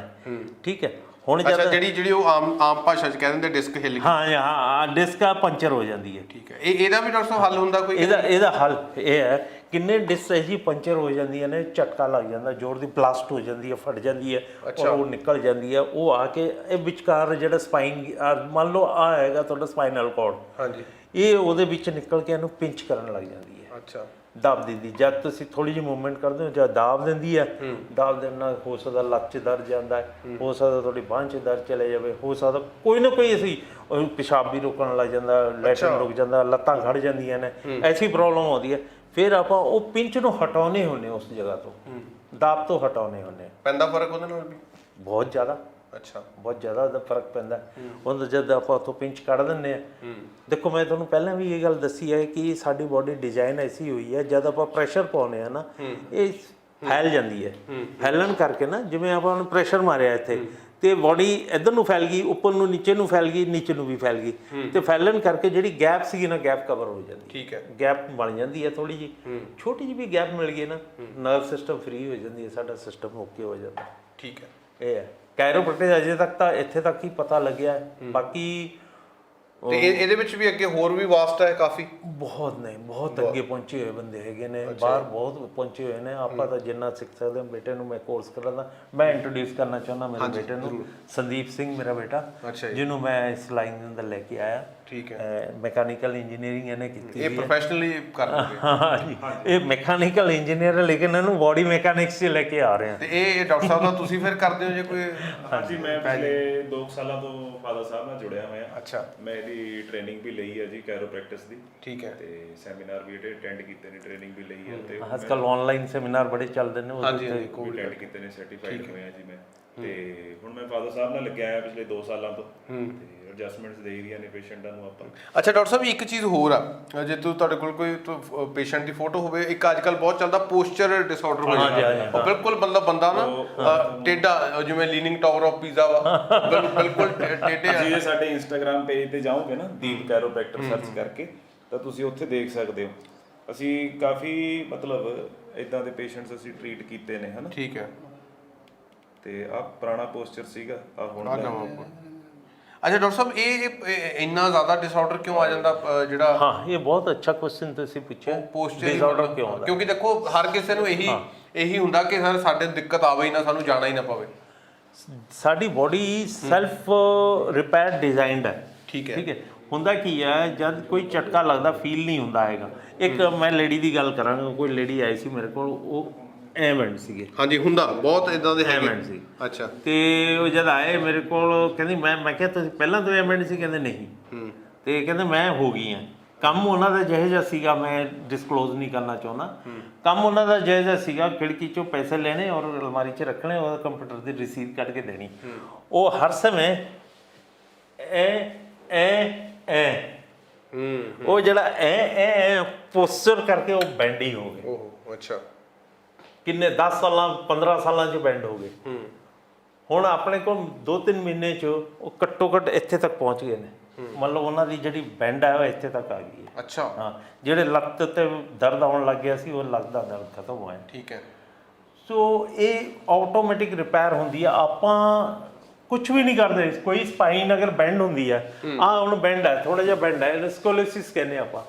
B: ਠੀਕ ਹੈ। ਹੁਣ
A: ਅੱਛਾ
B: ਜਦ
A: ਜਿਹੜੀ ਜਿਹੜੀ ਉਹ ਆਮ ਆਮ ਭਾਸ਼ਾ 'ਚ ਕਹਿ ਦਿੰਦੇ ਡਿਸਕ ਹਿੱਲ ਗਈ।
B: ਹਾਂ ਹਾਂ ਡਿਸਕ ਆ ਪੰਚਰ ਹੋ ਜਾਂਦੀ ਹੈ।
A: ਠੀਕ ਹੈ। ਇਹ ਇਹਦਾ ਵੀ ਡਾਕਟਰ ਸਾਹਿਬ ਹੱਲ ਹੁੰਦਾ ਕੋਈ?
B: ਇਹਦਾ ਇਹਦਾ ਹੱਲ ਇਹ ਹੈ ਕਿੰਨੇ ਡਿਸਕ ਜੀ ਪੰਚਰ ਹੋ ਜਾਂਦੀਆਂ ਨੇ ਝਟਕਾ ਲੱਗ ਜਾਂਦਾ ਜ਼ੋਰ ਦੀ ਬਲਾਸਟ ਹੋ ਜਾਂਦੀ ਹੈ ਫਟ ਜਾਂਦੀ ਹੈ ਔਰ ਉਹ ਨਿਕਲ ਜਾਂਦੀ ਹੈ ਉਹ ਆ ਕੇ ਇਹ ਵਿਚਕਾਰ ਜਿਹੜਾ ਸਪਾਈਨ ਮੰਨ ਲਓ ਆ ਹੈਗਾ ਤੁਹਾਡਾ ਸਪਾਈਨਲ ਕੋਰਡ
A: ਹਾਂਜੀ।
B: ਇਹ ਉਹਦੇ ਵਿੱਚ ਨਿਕਲ ਕੇ ਇਹਨੂੰ ਪਿੰਚ ਕਰਨ ਲੱਗ ਜਾਂਦੀ ਹੈ।
A: ਅੱਛਾ।
B: ਦਾਬ ਦਿੰਦੀ। ਜਦ ਤੁਸੀਂ ਥੋੜੀ ਜਿਹੀ ਮੂਵਮੈਂਟ ਕਰਦੇ ਹੋ ਜਦ ਦਾਬ ਦਿੰਦੀ ਹੈ ਦਾਬ ਦੇਣ ਨਾਲ ਹੋ ਸਕਦਾ ਲੱਤ 'ਚ ਦਰਦ ਜਾਂਦਾ ਹੈ ਹੋ। ਸਕਦਾ ਤੁਹਾਡੀ ਬਾਂਹ 'ਚ ਦਰਦ ਚਲੇ ਜਾਵੇ ਹੋ ਸਕਦਾ ਕੋਈ ਨਾ ਕੋਈ ਅਸੀਂ ਪਿਸ਼ਾਬ ਵੀ ਰੁਕਣ ਲੱਗ ਜਾਂਦਾ ਲੈਟਰਨ ਰੁਕ ਜਾਂਦਾ ਲੱਤਾਂ ਖੜ ਜਾਂਦੀਆਂ ਨੇ ਐਸੀ ਪ੍ਰੋਬਲਮ ਆਉਂਦੀ ਹੈ। ਫਿਰ ਆਪਾਂ ਉਹ ਪਿੰਚ ਨੂੰ ਹਟਾਉਣੇ ਹੁੰਨੇ ਉਸ ਜਗ੍ਹਾ ਤੋਂ। ਦਾਬ ਤੋਂ ਹਟਾਉਣੇ ਹੁੰਨੇ
A: ਪੈਂਦਾ ਫ਼ਰਕ ਉਹਦੇ ਨਾਲ ਵੀ?
B: ਬਹੁਤ ਜ਼ਿਆਦਾ।
A: ਅੱਛਾ।
B: ਬਹੁਤ ਜ਼ਿਆਦਾ ਦਾ ਫ਼ਰਕ ਪੈਂਦਾ। ਹੁਣ ਜਦ ਆਪਾਂ ਉਥੋਂ ਪਿੰਚ ਕੱਢ ਦਿੰਨੇ ਆ ਦੇਖੋ ਮੈਂ ਤੁਹਾਨੂੰ ਪਹਿਲਾਂ ਵੀ ਇਹ ਗੱਲ ਦੱਸੀ ਹੈ ਕਿ ਸਾਡੀ ਬਾਡੀ ਡਿਜ਼ਾਈਨ ਐਸੀ ਹੋਈ ਹੈ ਜਦ ਆਪਾਂ ਪ੍ਰੈਸ਼ਰ ਪਾਉਨੇ ਆ ਨਾ ਇਹ ਫੈਲ ਜਾਂਦੀ ਹੈ। ਫੈਲਣ ਕਰਕੇ ਨਾ ਜਿਵੇਂ ਆਪਾਂ ਨੂੰ ਪ੍ਰੈਸ਼ਰ ਮਾਰਿਆ ਇੱਥੇ ਤੇ ਬਾਡੀ ਇਧਰ ਨੂੰ ਫੈਲ ਗਈ ਉੱਪਰ ਨੂੰ ਨੀਚੇ ਨੂੰ ਫੈਲ ਗਈ ਨੀਚੇ ਨੂੰ ਵੀ ਫੈਲ ਗਈ। ਤੇ ਫੈਲਣ ਕਰਕੇ ਜਿਹੜੀ ਗੈਪ ਸੀਗੀ ਨਾ ਗੈਪ ਕਵਰ ਹੋ ਜਾਂਦੀ।
A: ਠੀਕ ਹੈ।
B: ਗੈਪ ਬਣ ਜਾਂਦੀ ਹੈ ਥੋੜੀ ਜੀ ਛੋਟੀ ਜਿਹੀ ਵੀ ਗੈਪ ਮਿਲ ਗਈ ਨਾ ਨਰਵ ਸਿਸਟਮ ਫ੍ਰੀ ਹੋ ਜਾਂਦੀ ਹੈ ਸਾਡਾ ਸਿਸਟਮ ਓਕੇ ਹੋ ਜਾਂਦਾ।
A: ਠੀਕ ਹੈ।
B: ਇਹ ਹੈ। ਕਾਇਰੋਪ੍ਰੈਕਟਿਕ ਅਜੇ ਤੱਕ ਤਾਂ ਇੱਥੇ ਤੱਕ ਹੀ ਪਤਾ ਲੱਗਿਆ ਹੈ। ਬਾਕੀ
A: ਤੇ ਇਹ- ਇਹਦੇ ਵਿੱਚ ਵੀ ਅੱਗੇ ਹੋਰ ਵੀ ਵਾਸਟ ਹੈ ਕਾਫੀ?
B: ਬਹੁਤ ਨੇ ਬਹੁਤ ਅੱਗੇ ਪਹੁੰਚੇ ਹੋਏ ਬੰਦੇ ਹੈਗੇ ਨੇ। ਬਾਹਰ ਬਹੁਤ ਪਹੁੰਚੇ ਹੋਏ ਨੇ। ਆਪਾਂ ਤਾਂ ਜਿੰਨਾ ਸਿੱਖ ਸਕਦੇ ਹਾਂ ਬੇਟੇ ਨੂੰ ਮੈਂ ਕੋਰਸ ਕਰਾਂਦਾ ਮੈਂ ਇੰਟਰੋਡਿਊਸ ਕਰਨਾ ਚਾਹੁੰਦਾ ਮੇਰੇ ਬੇਟੇ ਨੂੰ। ਸੰਦੀਪ ਸਿੰਘ ਮੇਰਾ ਬੇਟਾ
A: ਅੱਛਾ ਜੀ।
B: ਜਿਹਨੂੰ ਮੈਂ ਇਸ ਲਾਈਨ ਦੇ ਅੰਦਰ ਲੈ ਕੇ ਆਇਆ।
A: ਠੀਕ ਹੈ।
B: ਮੈਕੈਨੀਕਲ ਇੰਜੀਨੀਅਰਿੰਗ ਇਹਨੇ ਕੀਤੀ
A: ਇਹ ਪ੍ਰੋਫੈਸ਼ਨਲੀ ਕਰ
B: ਹਾਂ ਜੀ। ਇਹ ਮੈਕੈਨੀਕਲ ਇੰਜੀਨੀਅਰ ਹੈ ਲੇਕਿਨ ਇਹਨੂੰ ਬਾਡੀ ਮੈਕੈਨਿਕਸ 'ਚ ਲੈ ਕੇ ਆ ਰਹੇ ਹਾਂ।
A: ਤੇ ਇਹ ਡਾਕਟਰ ਸਾਹਿਬ ਦਾ ਤੁਸੀਂ ਫਿਰ ਕਰਦੇ ਹੋ ਜੇ ਕੋਈ
E: ਹਾਂਜੀ ਮੈਂ ਪਿਛਲੇ 2 ਸਾਲਾਂ ਤੋਂ ਫਾਦਰ ਸਾਹਿਬ ਨਾਲ ਜੁੜਿਆ ਹੋਇਆ।
A: ਅੱਛਾ।
E: ਮੈਂ ਇਹਦੀ ਟ੍ਰੇਨਿੰਗ ਵੀ ਲਈ ਹੈ ਜੀ ਕੈਰੋਪ੍ਰੈਕਟਿਸ ਦੀ।
A: ਠੀਕ ਹੈ।
E: ਤੇ ਸੈਮੀਨਾਰ ਵੀ ਅਟੈਂਡ ਕੀਤੇ ਨੇ ਟ੍ਰੇਨਿੰਗ ਵੀ ਲਈ ਹੈ ਤੇ
B: ਅੱਜ ਕੱਲ ਆਨਲਾਈਨ ਸੈਮੀਨਾਰ ਬੜੇ ਚੱਲਦੇ ਨੇ
A: ਹਾਂਜੀ
E: ਵੀ ਅਟੈਂਡ ਕੀਤੇ ਨੇ ਸਰਟੀਫਾਈਡ ਹੋਇਆ ਜੀ ਮੈਂ। ਤੇ ਹੁਣ ਮੈਂ ਫਾਦਰ ਸਾਹਿਬ ਨਾਲ ਲੱਗਿਆ ਆ ਪਿਛਲੇ 2 ਸਾਲਾਂ ਤੋਂ। ਤੇ ਐਡਜਸਟਮੈਂਟਸ ਦੇ ਰਹੀਆਂ ਨੇ ਪੇਸ਼ੈਂਟਾਂ ਨੂੰ ਆਪਾਂ
A: ਅੱਛਾ ਡਾਕਟਰ ਸਾਹਿਬ ਇੱਕ ਚੀਜ਼ ਹੋਰ ਆ। ਜੇ ਤੂੰ ਤੁਹਾਡੇ ਕੋਲ ਕੋਈ ਪੇਸ਼ੈਂਟ ਦੀ ਫੋਟੋ ਹੋਵੇ ਇੱਕ ਅੱਜ ਕੱਲ ਬਹੁਤ ਚੱਲਦਾ ਪੋਸਚਰ ਡਿਸਆਰਡਰ ਹੋ ਜਾਂਦਾ। ਉਹ ਬਿਲਕੁਲ ਬੰਦਾ ਬੰਦਾ ਨਾ ਅ, ਜਿਵੇਂ ਲੀਨਿੰਗ ਟਾਵਰ ਆਫ ਪੀਜ਼ਾ ਵਾ ਬਿਲ- ਬਿਲਕੁਲ ਟੇ- ਟੇਢੇ
E: ਤੁਸੀਂ
A: ਆ
E: ਜੇ ਸਾਡੇ ਇੰਸਟਾਗ੍ਰam ਪੇਜ ਤੇ ਜਾਓਗੇ ਨਾ ਦੀਪ ਕੈਰੋਪ੍ਰੈਕਟਰ ਸਰਚ ਕਰਕੇ ਤਾਂ ਤੁਸੀਂ ਉੱਥੇ ਦੇਖ ਸਕਦੇ ਹੋ। ਅਸੀਂ ਕਾਫੀ ਮਤਲਬ ਇਦਾਂ ਦੇ ਪੇਸ਼ੈਂਟਸ ਅਸੀਂ ਟ੍ਰੀਟ ਕੀਤੇ ਨੇ ਹਨਾ?
A: ਠੀਕ ਹੈ।
E: ਤੇ ਆ ਪੁਰਾਣਾ ਪੋਸਚਰ ਸੀਗਾ ਆ ਹੁਣ ਦਾ।
A: ਨਵਾਂ ਅੱਛਾ ਡਾਕਟਰ ਸਾਹਿਬ ਇਹ ਇੰਨਾ ਜ਼ਿਆਦਾ ਡਿਸਆਰਡਰ ਕਿਉਂ ਆ ਜਾਂਦਾ ਜਿਹੜਾ
B: ਹਾਂ ਇਹ ਬਹੁਤ ਅੱਛਾ ਕੁਐਸਚਨ ਤੁਸੀਂ ਪੁੱਛਿਆ।
A: ਪੋਸਚਰ
B: ਡਿਸਆਰਡਰ ਕਿਉਂ ਆਉਂਦਾ?
A: ਕਿਉਂਕਿ ਦੇਖੋ ਹਰ ਕਿਸੇ ਨੂੰ ਇਹੀ ਇਹੀ ਹੁੰਦਾ ਕਿ ਸਰ ਸਾਡੇ ਦਿੱਕਤ ਆਵੇ ਹੀ ਨਾ ਸਾਨੂੰ ਜਾਣਾ ਹੀ ਨਾ ਪਵੇ।
B: ਸਾਡੀ ਬਾਡੀ ਸੈਲਫ ਰਿਪੇਅਰ ਡਿਜ਼ਾਈਨਡ ਹੈ।
A: ਠੀਕ ਹੈ।
B: ਠੀਕ ਹੈ। ਹੁੰਦਾ ਕੀ ਹੈ ਜਦ ਕੋਈ ਝਟਕਾ ਲੱਗਦਾ ਫੀਲ ਨਹੀਂ ਹੁੰਦਾ ਹੈਗਾ। ਇੱਕ ਮੈਂ ਲੇਡੀ ਦੀ ਗੱਲ ਕਰਾਂਗਾ ਕੋਈ ਲੇਡੀ ਆਈ ਸੀ ਮੇਰੇ ਕੋਲ ਉਹ ਐਵੈਂਟ ਸੀਗੇ।
A: ਹਾਂਜੀ ਹੁੰਦਾ। ਬਹੁਤ ਇਦਾਂ ਦੇ ਹੈਗੇ।
B: ਐਵੈਂਟ ਸੀ।
A: ਅੱਛਾ।
B: ਤੇ ਉਹ ਜਦ ਆਏ ਮੇਰੇ ਕੋਲ ਕਹਿੰਦੀ ਮੈਂ ਮੈਂ ਕਿਹਾ ਤੁਸੀਂ ਪਹਿਲਾਂ ਤੋਂ ਐਵੈਂਟ ਸੀ? ਕਹਿੰਦੇ ਨਹੀਂ।
A: ਹੂੰ।
B: ਤੇ ਕਹਿੰਦੇ ਮੈਂ ਹੋ ਗਈ ਆ। ਕੰਮ ਉਹਨਾਂ ਦਾ ਜਿਹੋ ਜਿਹਾ ਸੀਗਾ ਮੈਂ ਡਿਸਕਲੋਜ਼ ਨਹੀਂ ਕਰਨਾ ਚਾਹੁੰਦਾ। ਕੰਮ ਉਹਨਾਂ ਦਾ ਜਿਹੋ ਜਿਹਾ ਸੀਗਾ ਖਿੜਕੀ ਚੋਂ ਪੈਸੇ ਲੈਣੇ ਔਰ ਅਲਮਾਰੀ 'ਚ ਰੱਖਣੇ ਔਰ ਕੰਪਿਊਟਰ ਦੀ ਰਸੀਦ ਕੱਢ ਕੇ ਦੇਣੀ। ਉਹ ਹਰ ਸਮੇਂ ਐ ਐ ਐ।
A: ਹੂੰ
B: ਉਹ ਜਿਹੜਾ ਐ ਐ ਪੋਸਚਰ ਕਰਕੇ ਉਹ ਬੈਂਡ ਹੋ ਗਏ।
A: ਓਹੋ ਅੱਛਾ।
B: ਕਿੰਨੇ 10 ਸਾਲਾਂ 15 ਸਾਲਾਂ 'ਚ ਬੈਂਡ ਹੋ ਗਏ।
A: ਹੂੰ।
B: ਹੁਣ ਆਪਣੇ ਕੋਲ 2-3 ਮਹੀਨੇ 'ਚ ਉਹ ਘੱਟੋ ਘੱਟ ਇੱਥੇ ਤੱਕ ਪਹੁੰਚ ਗਏ ਨੇ। ਮਤਲਬ ਉਹਨਾਂ ਦੀ ਜਿਹੜੀ ਬੈਂਡ ਹੈ ਉਹ ਇੱਥੇ ਤੱਕ ਆ ਗਈ ਹੈ।
A: ਅੱਛਾ।
B: ਹਾਂ ਜਿਹੜੇ ਲੱਤ ਤੇ ਦਰਦ ਆਉਣ ਲੱਗ ਗਿਆ ਸੀ ਉਹ ਲੱਤ ਦਾ ਦਰਦ ਖਤਮ ਹੋਇਆ।
A: ਠੀਕ ਹੈ।
B: ਸੋ ਇਹ ਆਟੋਮੈਟਿਕ ਰਿਪੇਅਰ ਹੁੰਦੀ ਆ। ਆਪਾਂ ਕੁਝ ਵੀ ਨਹੀਂ ਕਰਦੇ। ਕੋਈ ਸਪਾਈਨ ਅਗਰ ਬੈਂਡ ਹੁੰਦੀ ਹੈ। ਆ ਹੁਣ ਬੈਂਡ ਹੈ ਥੋੜਾ ਜਿਹਾ ਬੈਂਡ ਹੈ ਸਕੋਲੋਸਿਸ ਕਹਿੰਦੇ ਆਪਾਂ।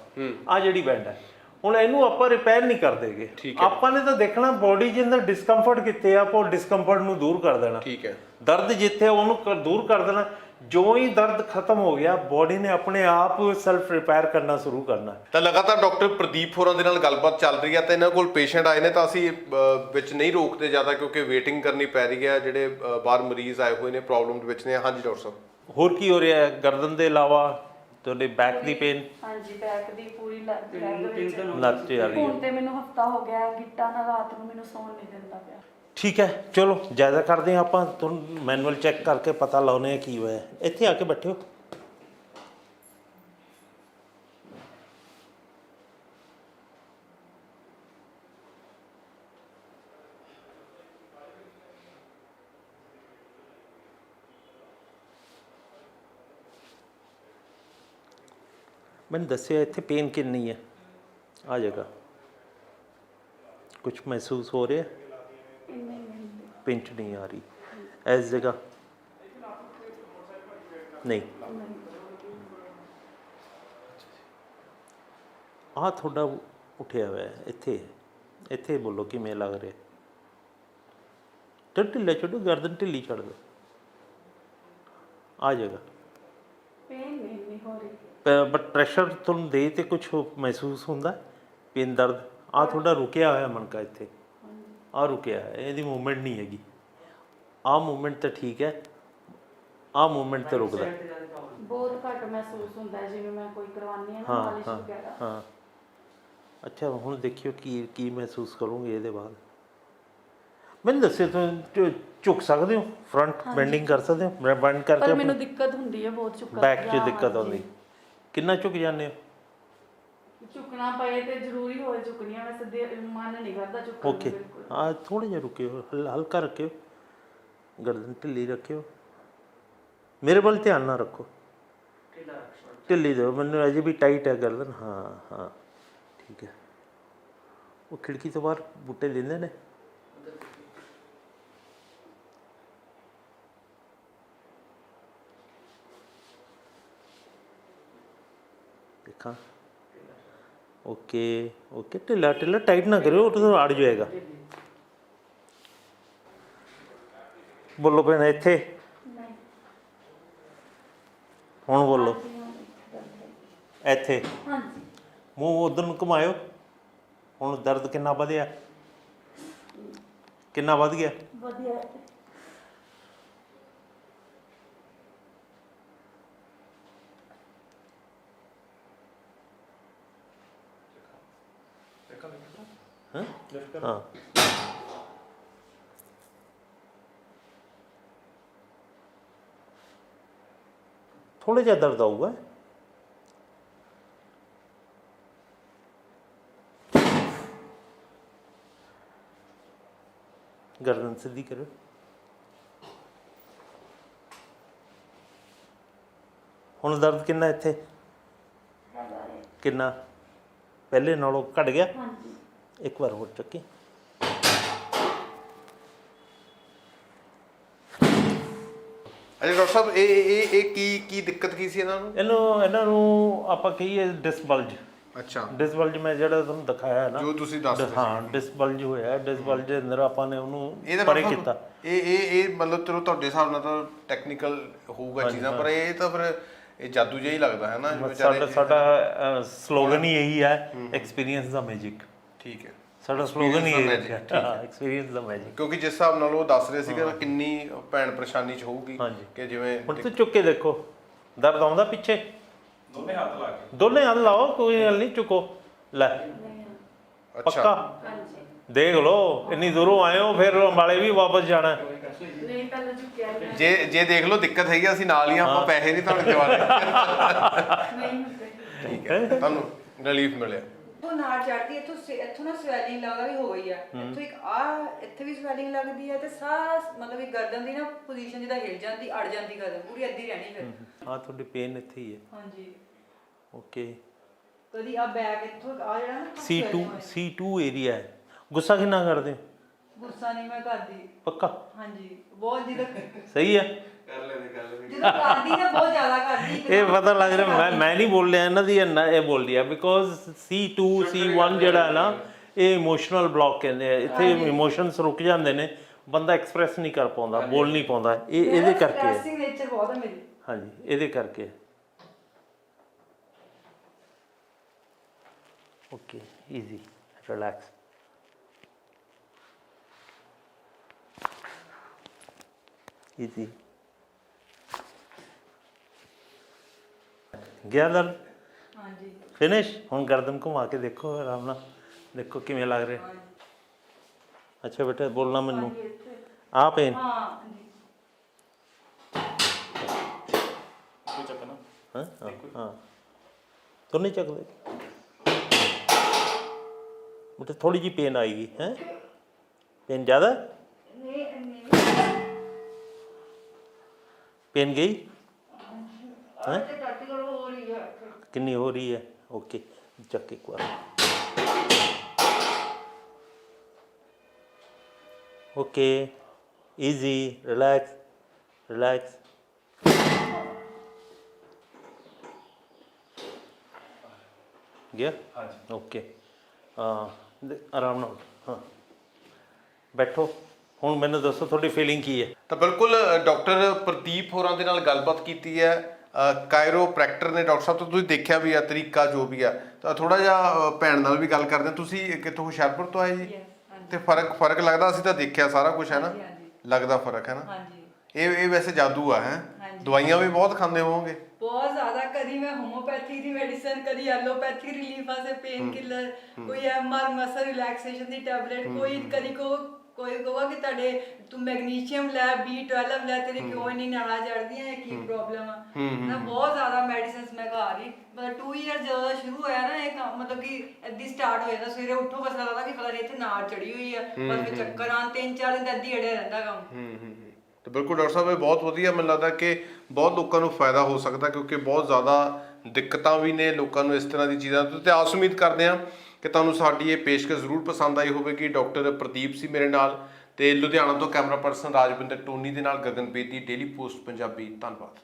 B: ਆ ਜਿਹੜੀ ਬੈਂਡ ਹੈ ਹੁਣ ਇਹਨੂੰ ਆਪਾਂ ਰਿਪੇਅਰ ਨਹੀਂ ਕਰਦੇਗੇ ਆਪਾਂ ਨੇ ਤਾਂ ਦੇਖਣਾ ਬੋਡੀ ਦੇ ਅੰਦਰ ਡਿਸਕੰਫਰਟ ਕਿੱਥੇ ਆ ਆਪਾਂ ਡਿਸਕੰਫਰਟ ਨੂੰ ਦੂਰ ਕਰ ਦੇਣਾ।
A: ਠੀਕ ਹੈ।
B: ਦਰਦ ਜਿੱਥੇ ਆ, ਉਹਨੂੰ ਕ- ਦੂਰ ਕਰ ਦੇਣਾ। ਜੋ ਹੀ ਦਰਦ ਖਤਮ ਹੋ ਗਿਆ ਬੋਡੀ ਨੇ ਆਪਣੇ ਆਪ ਸੈਲਫ ਰਿਪੇਅਰ ਕਰਨਾ ਸ਼ੁਰੂ ਕਰਨਾ।
A: ਤਾਂ ਲਗਾਤਾਰ ਡਾਕਟਰ ਪ੍ਰਦੀਪ ਹੋਰਾਂ ਦੇ ਨਾਲ ਗੱਲਬਾਤ ਚੱਲ ਰਹੀ ਹੈ ਤਾਂ ਇਹਨਾਂ ਕੋਲ ਪੇਸ਼ੈਂਟ ਆਏ ਨੇ ਤਾਂ ਅਸੀਂ ਅ, ਵਿੱਚ ਨਹੀਂ ਰੋਕਦੇ ਜ਼ਿਆਦਾ ਕਿਉਂਕਿ ਵੇਟਿੰਗ ਕਰਨੀ ਪੈ ਰਹੀ ਹੈ ਜਿਹੜੇ ਅ, ਬਾਹਰ ਮਰੀਜ਼ ਆਏ ਹੋਏ ਨੇ ਪ੍ਰੋਬਲਮ ਦੇ ਵਿੱਚ ਨੇ। ਹਾਂਜੀ ਡਾਕਟਰ ਸਾਹਿਬ।
B: ਹੋਰ ਕੀ ਹੋ ਰਿਹਾ ਹੈ? ਗਰਦਨ ਦੇ ਇਲਾਵਾ ਤੁਹਾਡੇ ਬੈਕ ਦੀ ਪੇਨ
F: ਹਾਂਜੀ ਬੈਕ ਦੀ ਪੂਰੀ ਲੱਤ ਲੈਗ ਵਿੱਚ।
B: ਲੱਤ 'ਚ ਆ ਰਹੀ ਹੈ
F: ਹੁਣ ਤੇ ਮੈਨੂੰ ਹਫਤਾ ਹੋ ਗਿਆ ਹੈ, ਗਿੱਟਾ ਨਾ ਰਾਤ ਨੂੰ ਮੈਨੂੰ ਸੌਣ ਨਹੀਂ ਦਿੰਦਾ ਪਿਆ।
B: ਠੀਕ ਹੈ ਚਲੋ ਜ਼ਿਆਦਾ ਕਰਦੇ ਹਾਂ ਆਪਾਂ ਤੁਹਾਨੂੰ ਮੈਨੂਅਲ ਚੈੱਕ ਕਰਕੇ ਪਤਾ ਲਾਉਨੇ ਆ ਕੀ ਹੋਇਆ। ਇੱਥੇ ਆ ਕੇ ਬੈਠਿਓ ਮੈਨੂੰ ਦੱਸਿਆ ਇੱਥੇ ਪੇਨ ਕਿੰਨੀ ਹੈ ਆ ਜਾਏਗਾ ਕੁਝ ਮਹਿਸੂਸ ਹੋ ਰਿਹਾ ਪਿੰਚ ਨਹੀਂ ਆ ਰਹੀ ਇਸ ਜਗ੍ਹਾ ਨਹੀਂ ਆ ਤੁਹਾਡਾ ਉੱਠਿਆ ਹੋਇਆ ਇੱਥੇ ਇੱਥੇ ਬੋਲੋ ਕਿਵੇਂ ਲੱਗ ਰਿਹਾ ਤੇ ਢਿੱਲਾ ਛੱਡੋ ਗਰਦਨ ਢਿੱਲੀ ਛੱਡ ਦਿਓ ਆ ਜਾਏਗਾ
F: ਪੇਨ ਨਹੀਂ ਨਹੀਂ ਹੋ ਰਹੀ
B: ਬਟ ਪ੍ਰੈਸ਼ਰ ਤੁਹਾਨੂੰ ਦੇ ਤੇ ਕੁਝ ਮਹਿਸੂਸ ਹੁੰਦਾ? ਪੇਨ ਦਰਦ ਆ ਤੁਹਾਡਾ ਰੁਕਿਆ ਹੋਇਆ ਮਣਕਾ ਇੱਥੇ। ਆ ਰੁਕਿਆ ਹੈ ਇਹਦੀ ਮੂਵਮੈਂਟ ਨਹੀਂ ਹੈਗੀ। ਆ ਮੂਵਮੈਂਟ ਤਾਂ ਠੀਕ ਹੈ ਆ ਮੂਵਮੈਂਟ ਤੇ ਰੁਕਦਾ।
F: ਬਹੁਤ ਘੱਟ ਮਹਿਸੂਸ ਹੁੰਦਾ ਜਿਵੇਂ ਮੈਂ ਕੋਈ ਕਰਵਾਉਂਦੀ ਹਾਂ ਨਾ ਮਾਲਿਸ਼ ਵਗੈਰਾ।
B: ਹਾਂ। ਅੱਛਾ ਹੁਣ ਦੇਖਿਓ ਕੀ ਕੀ ਮਹਿਸੂਸ ਕਰੋਗੇ ਇਹਦੇ ਬਾਅਦ। ਮੈਨੂੰ ਦੱਸਿਓ ਤੁਸੀਂ ਝੁਕ ਸਕਦੇ ਹੋ? ਫਰੰਟ ਬੈਂਡਿੰਗ ਕਰ ਸਕਦੇ ਹੋ? ਮੈਂ ਬੰਦ
F: ਪਰ
B: ਕਰਕੇ
F: ਮੈਨੂੰ ਦਿੱਕਤ ਹੁੰਦੀ ਹੈ ਬਹੁਤ ਚੁੱਕਣ
B: ਬੈਕ 'ਚ ਦਿੱਕਤ। ਆਉਂਦੀ। ਕਿੰਨਾ ਝੁਕ ਜਾਂਦੇ ਹੋ?
F: ਝੁਕਣਾ ਪਏ ਤੇ ਜ਼ਰੂਰੀ ਹੋਏ ਝੁਕਣੀ ਆ ਵੈਸੇ ਦੇ- ਮਨ ਨਹੀਂ ਕਰਦਾ ਝੁਕਣ ਨੂੰ
B: ਓਕੇ।
F: ਬਿਲਕੁਲ।
B: ਆ ਥੋੜਾ ਜਿਹਾ ਰੁਕਿਓ ਹਲ- ਹਲਕਾ ਰੱਖਿਓ। ਗਰਦਨ ਢਿੱਲੀ ਰੱਖਿਓ। ਮੇਰੇ ਵੱਲ ਧਿਆਨ ਨਾ ਰੱਖੋ। ਢਿੱਲੀ ਦਿਓ। ਮੈਨੂੰ ਅਜੇ ਵੀ ਟਾਈਟ ਹੈ ਗਰਦਨ। ਹਾਂ ਹਾਂ। ਠੀਕ ਹੈ। ਉਹ ਖਿੜਕੀ ਤੋਂ ਬਾਹਰ ਬੂਟੇ ਲੈਂਦੇ ਨੇ? ਦੇਖਾਂ। ਓਕੇ ਓਕੇ ਢਿੱਲਾ ਢਿੱਲਾ ਟਾਈਟ ਨਾ ਕਰਿਓ ਉਹ ਤਾਂ ਅੜ ਜਾਏਗਾ। ਬੋਲੋ ਪੈਣਾ ਇੱਥੇ।
F: ਨਹੀਂ
B: ਹੁਣ ਬੋਲੋ।
F: ਹਾਂਜੀ, ਹਾਂ।
B: ਇੱਥੇ।
F: ਹਾਂਜੀ
B: ਮੂੰਹ ਉਧਰ ਨੂੰ ਘੁਮਾਇਓ। ਹੁਣ ਦਰਦ ਕਿੰਨਾ ਵਧਿਆ ਕਿੰਨਾ ਵੱਧ ਗਿਆ
F: ਵਧੀਆ ਹੈ।
B: ਹਾਂ ਹਾਂ ਥੋੜਾ ਜਿਹਾ ਦਰਦ ਆਊਗਾ ਗਰਦਨ ਸਿੱਧੀ ਕਰੋ ਹੁਣ ਦਰਦ ਕਿੰਨਾ ਇੱਥੇ। ਕਿੰਨਾ ਪਹਿਲੇ ਨਾਲੋਂ ਘਟ ਗਿਆ।
F: ਹਾਂਜੀ।
B: ਇੱਕ ਵਾਰ ਹੋਰ ਚੱਕੀ।
A: ਅੱਛਾ ਡਾਕਟਰ ਸਾਹਿਬ ਇਹ ਇਹ ਇਹ ਕੀ ਕੀ ਦਿੱਕਤ ਕੀ ਸੀ ਇਹਨਾਂ ਨੂੰ?
B: ਇਹਨੂੰ ਇਹਨਾਂ ਨੂੰ ਆਪਾਂ ਕਹੀਏ ਡਿਸਬਲਜ
A: ਅੱਛਾ।
B: ਡਿਸਬਲਜ ਮੈਂ ਜਿਹੜਾ ਤੁਹਾਨੂੰ ਦਿਖਾਇਆ ਹੈ ਨਾ
A: ਜੋ ਤੁਸੀਂ ਦੱਸ ਰਹੇ
B: ਹਾਂ ਡਿਸਬਲਜ ਹੋਇਆ ਡਿਸਬਲਜ ਦੇ ਅੰਦਰ ਆਪਾਂ ਨੇ ਉਹਨੂੰ ਪਰੇ
A: ਮਤਲਬ
B: ਕੀਤਾ।
A: ਇਹ ਇਹ ਇਹ ਮਤਲਬ ਚਲੋ ਤੁਹਾਡੇ ਹਿਸਾਬ ਨਾਲ ਤਾਂ ਟੈਕਨੀਕਲ ਹੋਊਗਾ ਚੀਜ਼ਾਂ ਪਰ ਇਹ ਤਾਂ ਫਿਰ ਇਹ ਜਾਦੂ ਜਿਹਾ ਹੀ ਲੱਗਦਾ ਹੈ ਨਾ ਜਿਵੇਂ
B: ਸਾਡਾ ਸਾਡਾ ਸਲੋਗਨ ਹੀ ਇਹੀ ਹੈ ਐਕਸਪੀਰੀਅੰਸ ਦਾ ਮੈਜਿਕ
A: ਠੀਕ ਹੈ।
B: ਸਾਡਾ ਸਲੋਗਨ ਹੀ
A: Experience
B: ਇਹ
A: the magic, ਠੀਕ
B: ਹੈ। ਐਕਸਪੀਰੀਅੰਸ ਦਾ ਮੈਜਿਕ
A: ਕਿਉਂਕਿ ਜਿਸ ਹਿਸਾਬ ਨਾਲ ਉਹ ਦੱਸ ਰਹੇ ਸੀਗੇ ਕਿੰਨੀ ਭੈਣ ਪਰੇਸ਼ਾਨੀ ਚ ਹੋਊਗੀ
B: ਹਾਂਜੀ।
A: ਕਿ ਜਿਵੇਂ
B: ਹੁਣ ਤੁਸੀਂ ਚੁੱਕ ਕੇ ਦੇਖੋ। ਦਰਦ ਆਉਂਦਾ ਪਿੱਛੇ?
E: ਦੋਨੇ ਹੱਥ ਲਾ ਕੇ।
B: ਦੋਨੇ ਹੱਥ ਲਾਓ ਕੋਈ ਗੱਲ ਨਹੀਂ ਚੁੱਕੋ। ਲੈ।
A: ਅੱਛਾ।
B: ਪੱਕਾ?
F: ਹਾਂਜੀ।
B: ਦੇਖ ਲਓ ਇੰਨੀ ਦੂਰੋਂ ਆਏ ਹੋ ਫਿਰ ਅੰਬਾਲੇ ਵੀ ਵਾਪਸ ਜਾਣਾ ਹੈ।
F: ਨਹੀਂ ਪਹਿਲਾਂ ਝੁਕਿਆ ਨਹੀਂ
A: ਜੇ ਜੇ ਦੇਖ ਲਓ ਦਿੱਕਤ ਹੈਗੀ ਅਸੀਂ ਨਾਲ ਹੀ ਆ, ਆਪਾਂ ਪੈਸੇ ਨਹੀਂ ਤੁਹਾਨੂੰ ਦਿਵਾਣੇ
F: ਨਹੀਂ ਹੁੰਦੇ।
A: ਠੀਕ ਹੈ। ਤੁਹਾਨੂੰ ਰਿਲੀਫ ਮਿਲਿਆ।
C: ਉਹ ਨਾੜ ਚੜਦੀ ਇੱਥੋਂ ਸੇ- ਇੱਥੋਂ ਨਾ ਸਵੈਲਿੰਗ ਲੱਗਦਾ ਵੀ ਹੋ ਗਈ ਆ। ਇੱਥੋਂ ਇੱਕ ਆ ਇੱਥੇ ਵੀ ਸਵੈਲਿੰਗ ਲੱਗਦੀ ਹੈ ਤੇ ਸਾਰਾ ਮਤਲਬ ਇਹ ਗਰਦਨ ਦੀ ਨਾ ਪੋਜੀਸ਼ਨ ਜਿਹਦਾ ਹਿਲ ਜਾਂਦੀ ਅੜ ਜਾਂਦੀ ਗਰਦਨ ਪੂਰੀ ਅੱਧੀ ਰਹਿਣੀ ਫਿਰ।
B: ਹਾਂ। ਤੁਹਾਡੀ ਪੇਨ ਇੱਥੇ ਹੀ ਹੈ।
C: ਹਾਂਜੀ।
B: ਓਕੇ
C: ਕਦੀ ਆ ਬੈਕ ਇੱਥੋਂ ਆ ਜਿਹੜਾ ਨਾ
B: C2
C: swelling ਹੋਏ।
B: C2 ਏਰੀਆ ਹੈ। ਗੁੱਸਾ ਕਿੰਨਾ ਕਰਦੇ ਹੋ?
C: ਗੁੱਸਾ ਨਹੀਂ ਮੈਂ ਕਰਦੀ।
B: ਪੱਕਾ?
C: ਹਾਂਜੀ ਬਹੁਤ ਜਦੋਂ
B: ਸਹੀ ਹੈ।
C: ਜਦੋਂ ਕਰਦੀ ਨਾ ਬਹੁਤ ਜ਼ਿਆਦਾ ਕਰਦੀ।
B: ਇਹ ਪਤਾ ਲੱਗ ਰਿਹਾ ਮੈਂ ਮੈਂ ਨਹੀਂ ਬੋਲ ਰਿਹਾ ਇਹਨਾਂ ਦੀ ਇਹ ਨਾ- ਇਹ ਬੋਲ ਰਿਹਾ ਬਿਕੋਜ਼ C2 C1 ਜਿਹੜਾ ਹੈ। ਨਾ ਇਹ ਇਮੋਸ਼ਨਲ ਬਲੌਕ ਕਹਿੰਦੇ ਆ। ਇੱਥੇ ਇਮੋਸ਼ਨਸ ਰੁਕ ਜਾਂਦੇ ਨੇ ਬੰਦਾ ਐਕਸਪ੍ਰੈਸ ਨਹੀਂ ਕਰ ਪਾਉਂਦਾ ਬੋਲ ਨਹੀਂ ਪਾਉਂਦਾ। ਇਹ ਇਹਦੇ ਕਰਕੇ ਹੈ।
C: ਸਟ੍ਰੈਸਿੰਗ ਨੇਚਰ ਬਹੁਤ ਹੈ ਮੇਰੀ।
B: ਹਾਂਜੀ ਇਹਦੇ ਕਰਕੇ ਓਕੇ ਈਜ਼ੀ ਰਿਲੈਕਸ ਈਜ਼ੀ ਗਿਆ ਦਰਦ
C: ਹਾਂਜੀ
B: ਫਿਨਿਸ਼ ਹੁਣ ਗਰਦਨ ਘੁਮਾ ਕੇ ਦੇਖੋ ਆਰਾਮ ਨਾਲ ਦੇਖੋ ਕਿਵੇਂ ਲੱਗ ਰਿਹਾ ਅੱਛਾ ਬੇਟਾ ਬੋਲਣਾ ਮੈਨੂੰ ਆ ਪੇਨ
C: ਹਾਂ ਹਾਂਜੀ
E: ਕੋਈ ਚੱਕਰ ਨਾ
B: ਹਾਂ ਹਾਂ, ਹਾਂ ਤੁਰ ਨਹੀਂ ਚੱਕਦੇ ਬੇਟਾ ਥੋੜੀ ਜੀ ਪੇਨ ਆਏਗੀ ਹੈ ਪੇਨ ਜ਼ਿਆਦਾ
C: ਨਹੀਂ ਨਹੀਂ
B: ਪੇਨ ਗਈ?
C: ਹੋ। ਰਹੀ ਹੈ
B: ਕਿੰਨੀ ਹੋ ਰਹੀ ਹੈ? ਓਕੇ ਚੱਕ ਇੱਕ ਵਾਰ। ਓਕੇ ਈਜ਼ੀ ਰਿਲੈਕਸ ਰਿਲੈਕਸ ਗਿਆ?
E: ਹਾਂਜੀ।
B: ਓਕੇ। ਆਰਾਮ ਨਾਲ। ਹਾਂ। ਬੈਠੋ। ਹੁਣ ਮੈਨੂੰ ਦੱਸੋ ਤੁਹਾਡੀ ਫੀਲਿੰਗ ਕੀ ਹੈ?
A: ਤਾਂ ਬਿਲਕੁਲ ਡਾਕਟਰ ਪ੍ਰਦੀਪ ਹੋਰਾਂ ਦੇ ਨਾਲ ਗੱਲਬਾਤ ਕੀਤੀ ਹੈ। ਕਾਇਰੋਪ੍ਰੈਕਟਰ ਨੇ ਡਾਕਟਰ ਸਾਹਿਬ ਤੋਂ ਤੁਸੀਂ ਦੇਖਿਆ ਵੀ ਆ ਤਰੀਕਾ ਜੋ ਵੀ ਆ। ਤਾਂ ਥੋੜਾ ਜਿਹਾ ਭੈਣ ਨਾਲ ਵੀ ਗੱਲ ਕਰਦੇ ਤੁਸੀਂ ਕਿੱਥੋਂ ਹੁਸ਼ਿਆਰਪੁਰ ਤੋਂ ਆਏ ਜੀ। ਤੇ ਫ਼ਰਕ ਫ਼ਰਕ ਲੱਗਦਾ? ਅਸੀਂ ਤਾਂ ਦੇਖਿਆ ਸਾਰਾ ਕੁਝ ਹੈ ਨਾ। ਲੱਗਦਾ ਫ਼ਰਕ ਹੈ ਨਾ?
C: ਹਾਂਜੀ।
A: ਇਹ ਇਹ ਵੈਸੇ ਜਾਦੂ ਆ ਹੈ। ਦਵਾਈਆਂ ਵੀ ਬਹੁਤ ਖਾਂਦੇ ਹੋਵੋਗੇ।
C: ਬਹੁਤ ਜ਼ਿਆਦਾ। ਕਦੀ ਮੈਂ ਹੋਮੋਪੈਥੀ ਦੀ ਮੈਡੀਸਨ ਕਦੀ ਐਲੋਪੈਥੀ ਰਿਲੀਫ ਵਾਸਤੇ ਪੇਨ ਕਿਲਰ ਕੋਈ ਐਮਆਰ ਮਸਲ ਰਿਲੈਕਸੇਸ਼ਨ ਦੀ ਟੈਬਲੇਟ ਕੋਈ ਕਦੀ ਕੋ ਕੋਈ ਕਹੂਗਾ ਕਿ ਤੁਹਾਡੇ ਤੂੰ ਮੈਗਨੀਸ਼ੀਅਮ ਲੈ B12 ਲੈ ਤੇਰੇ ਕਿਉਂ ਨਹੀਂ ਨਾੜਾ ਚੜਦੀਆਂ ਇਹ ਕੀ ਪ੍ਰੋਬਲਮ ਆ? ਨਾ ਬਹੁਤ ਜ਼ਿਆਦਾ ਮੈਡੀਸਿਨਸ ਮੈਂ ਖਾ ਰਹੀ। ਮਤਲਬ 2 ਇਅਰ ਜਦੋਂ ਸ਼ੁਰੂ ਹੋਇਆ ਨਾ ਇਹ ਕੰਮ ਮਤਲਬ ਕਿ ਏਦੀ ਸਟਾਰਟ ਹੋ ਜਾਂਦਾ ਸਵੇਰੇ ਉੱਠੋ ਬਸ ਲੱਗਦਾ ਕਿ ਪਤਾ ਨਹੀਂ ਇੱਥੇ ਨਾੜ ਚੜੀ ਹੋਈ ਆ। ਬਸ ਫਿਰ ਚੱਕਰ ਆਂ ਤਿੰਨ ਚਾਰ ਦਿਨ ਏਦੀ ਅੜਿਆ ਰਹਿੰਦਾ ਕੰਮ।
A: ਤੇ ਬਿਲਕੁਲ ਡਾਕਟਰ ਸਾਹਿਬ ਇਹ ਬਹੁਤ ਵਧੀਆ ਮੈਨੂੰ ਲੱਗਦਾ ਕਿ ਬਹੁਤ ਲੋਕਾਂ ਨੂੰ ਫਾਇਦਾ ਹੋ ਸਕਦਾ ਕਿਉਂਕਿ ਬਹੁਤ ਜ਼ਿਆਦਾ ਦਿੱਕਤਾਂ ਵੀ ਨੇ ਲੋਕਾਂ ਨੂੰ ਇਸ ਤਰ੍ਹਾਂ ਦੀ ਚੀਜ਼ਾਂ ਤੋਂ। ਤੇ ਆਸ ਉਮੀਦ ਕਰਦੇ ਹਾਂ ਕਿ ਤੁਹਾਨੂੰ ਸਾਡੀ ਇਹ ਪੇਸ਼ਕਸ਼ ਜ਼ਰੂਰ ਪਸੰਦ ਆਈ ਹੋਵੇਗੀ ਡਾਕਟਰ ਪ੍ਰਦੀਪ ਸੀ ਮੇਰੇ ਨਾਲ ਤੇ ਲੁਧਿਆਣਾ ਤੋਂ ਕੈਮਰਾ ਪਰਸਨ ਰਾਜਵਿੰਦਰ ਟੋਨੀ ਦੇ ਨਾਲ ਗਗਨ ਬੇਦੀ ਡੇਲੀ ਪੋਸਟ ਪੰਜਾਬੀ, ਧੰਨਵਾਦ।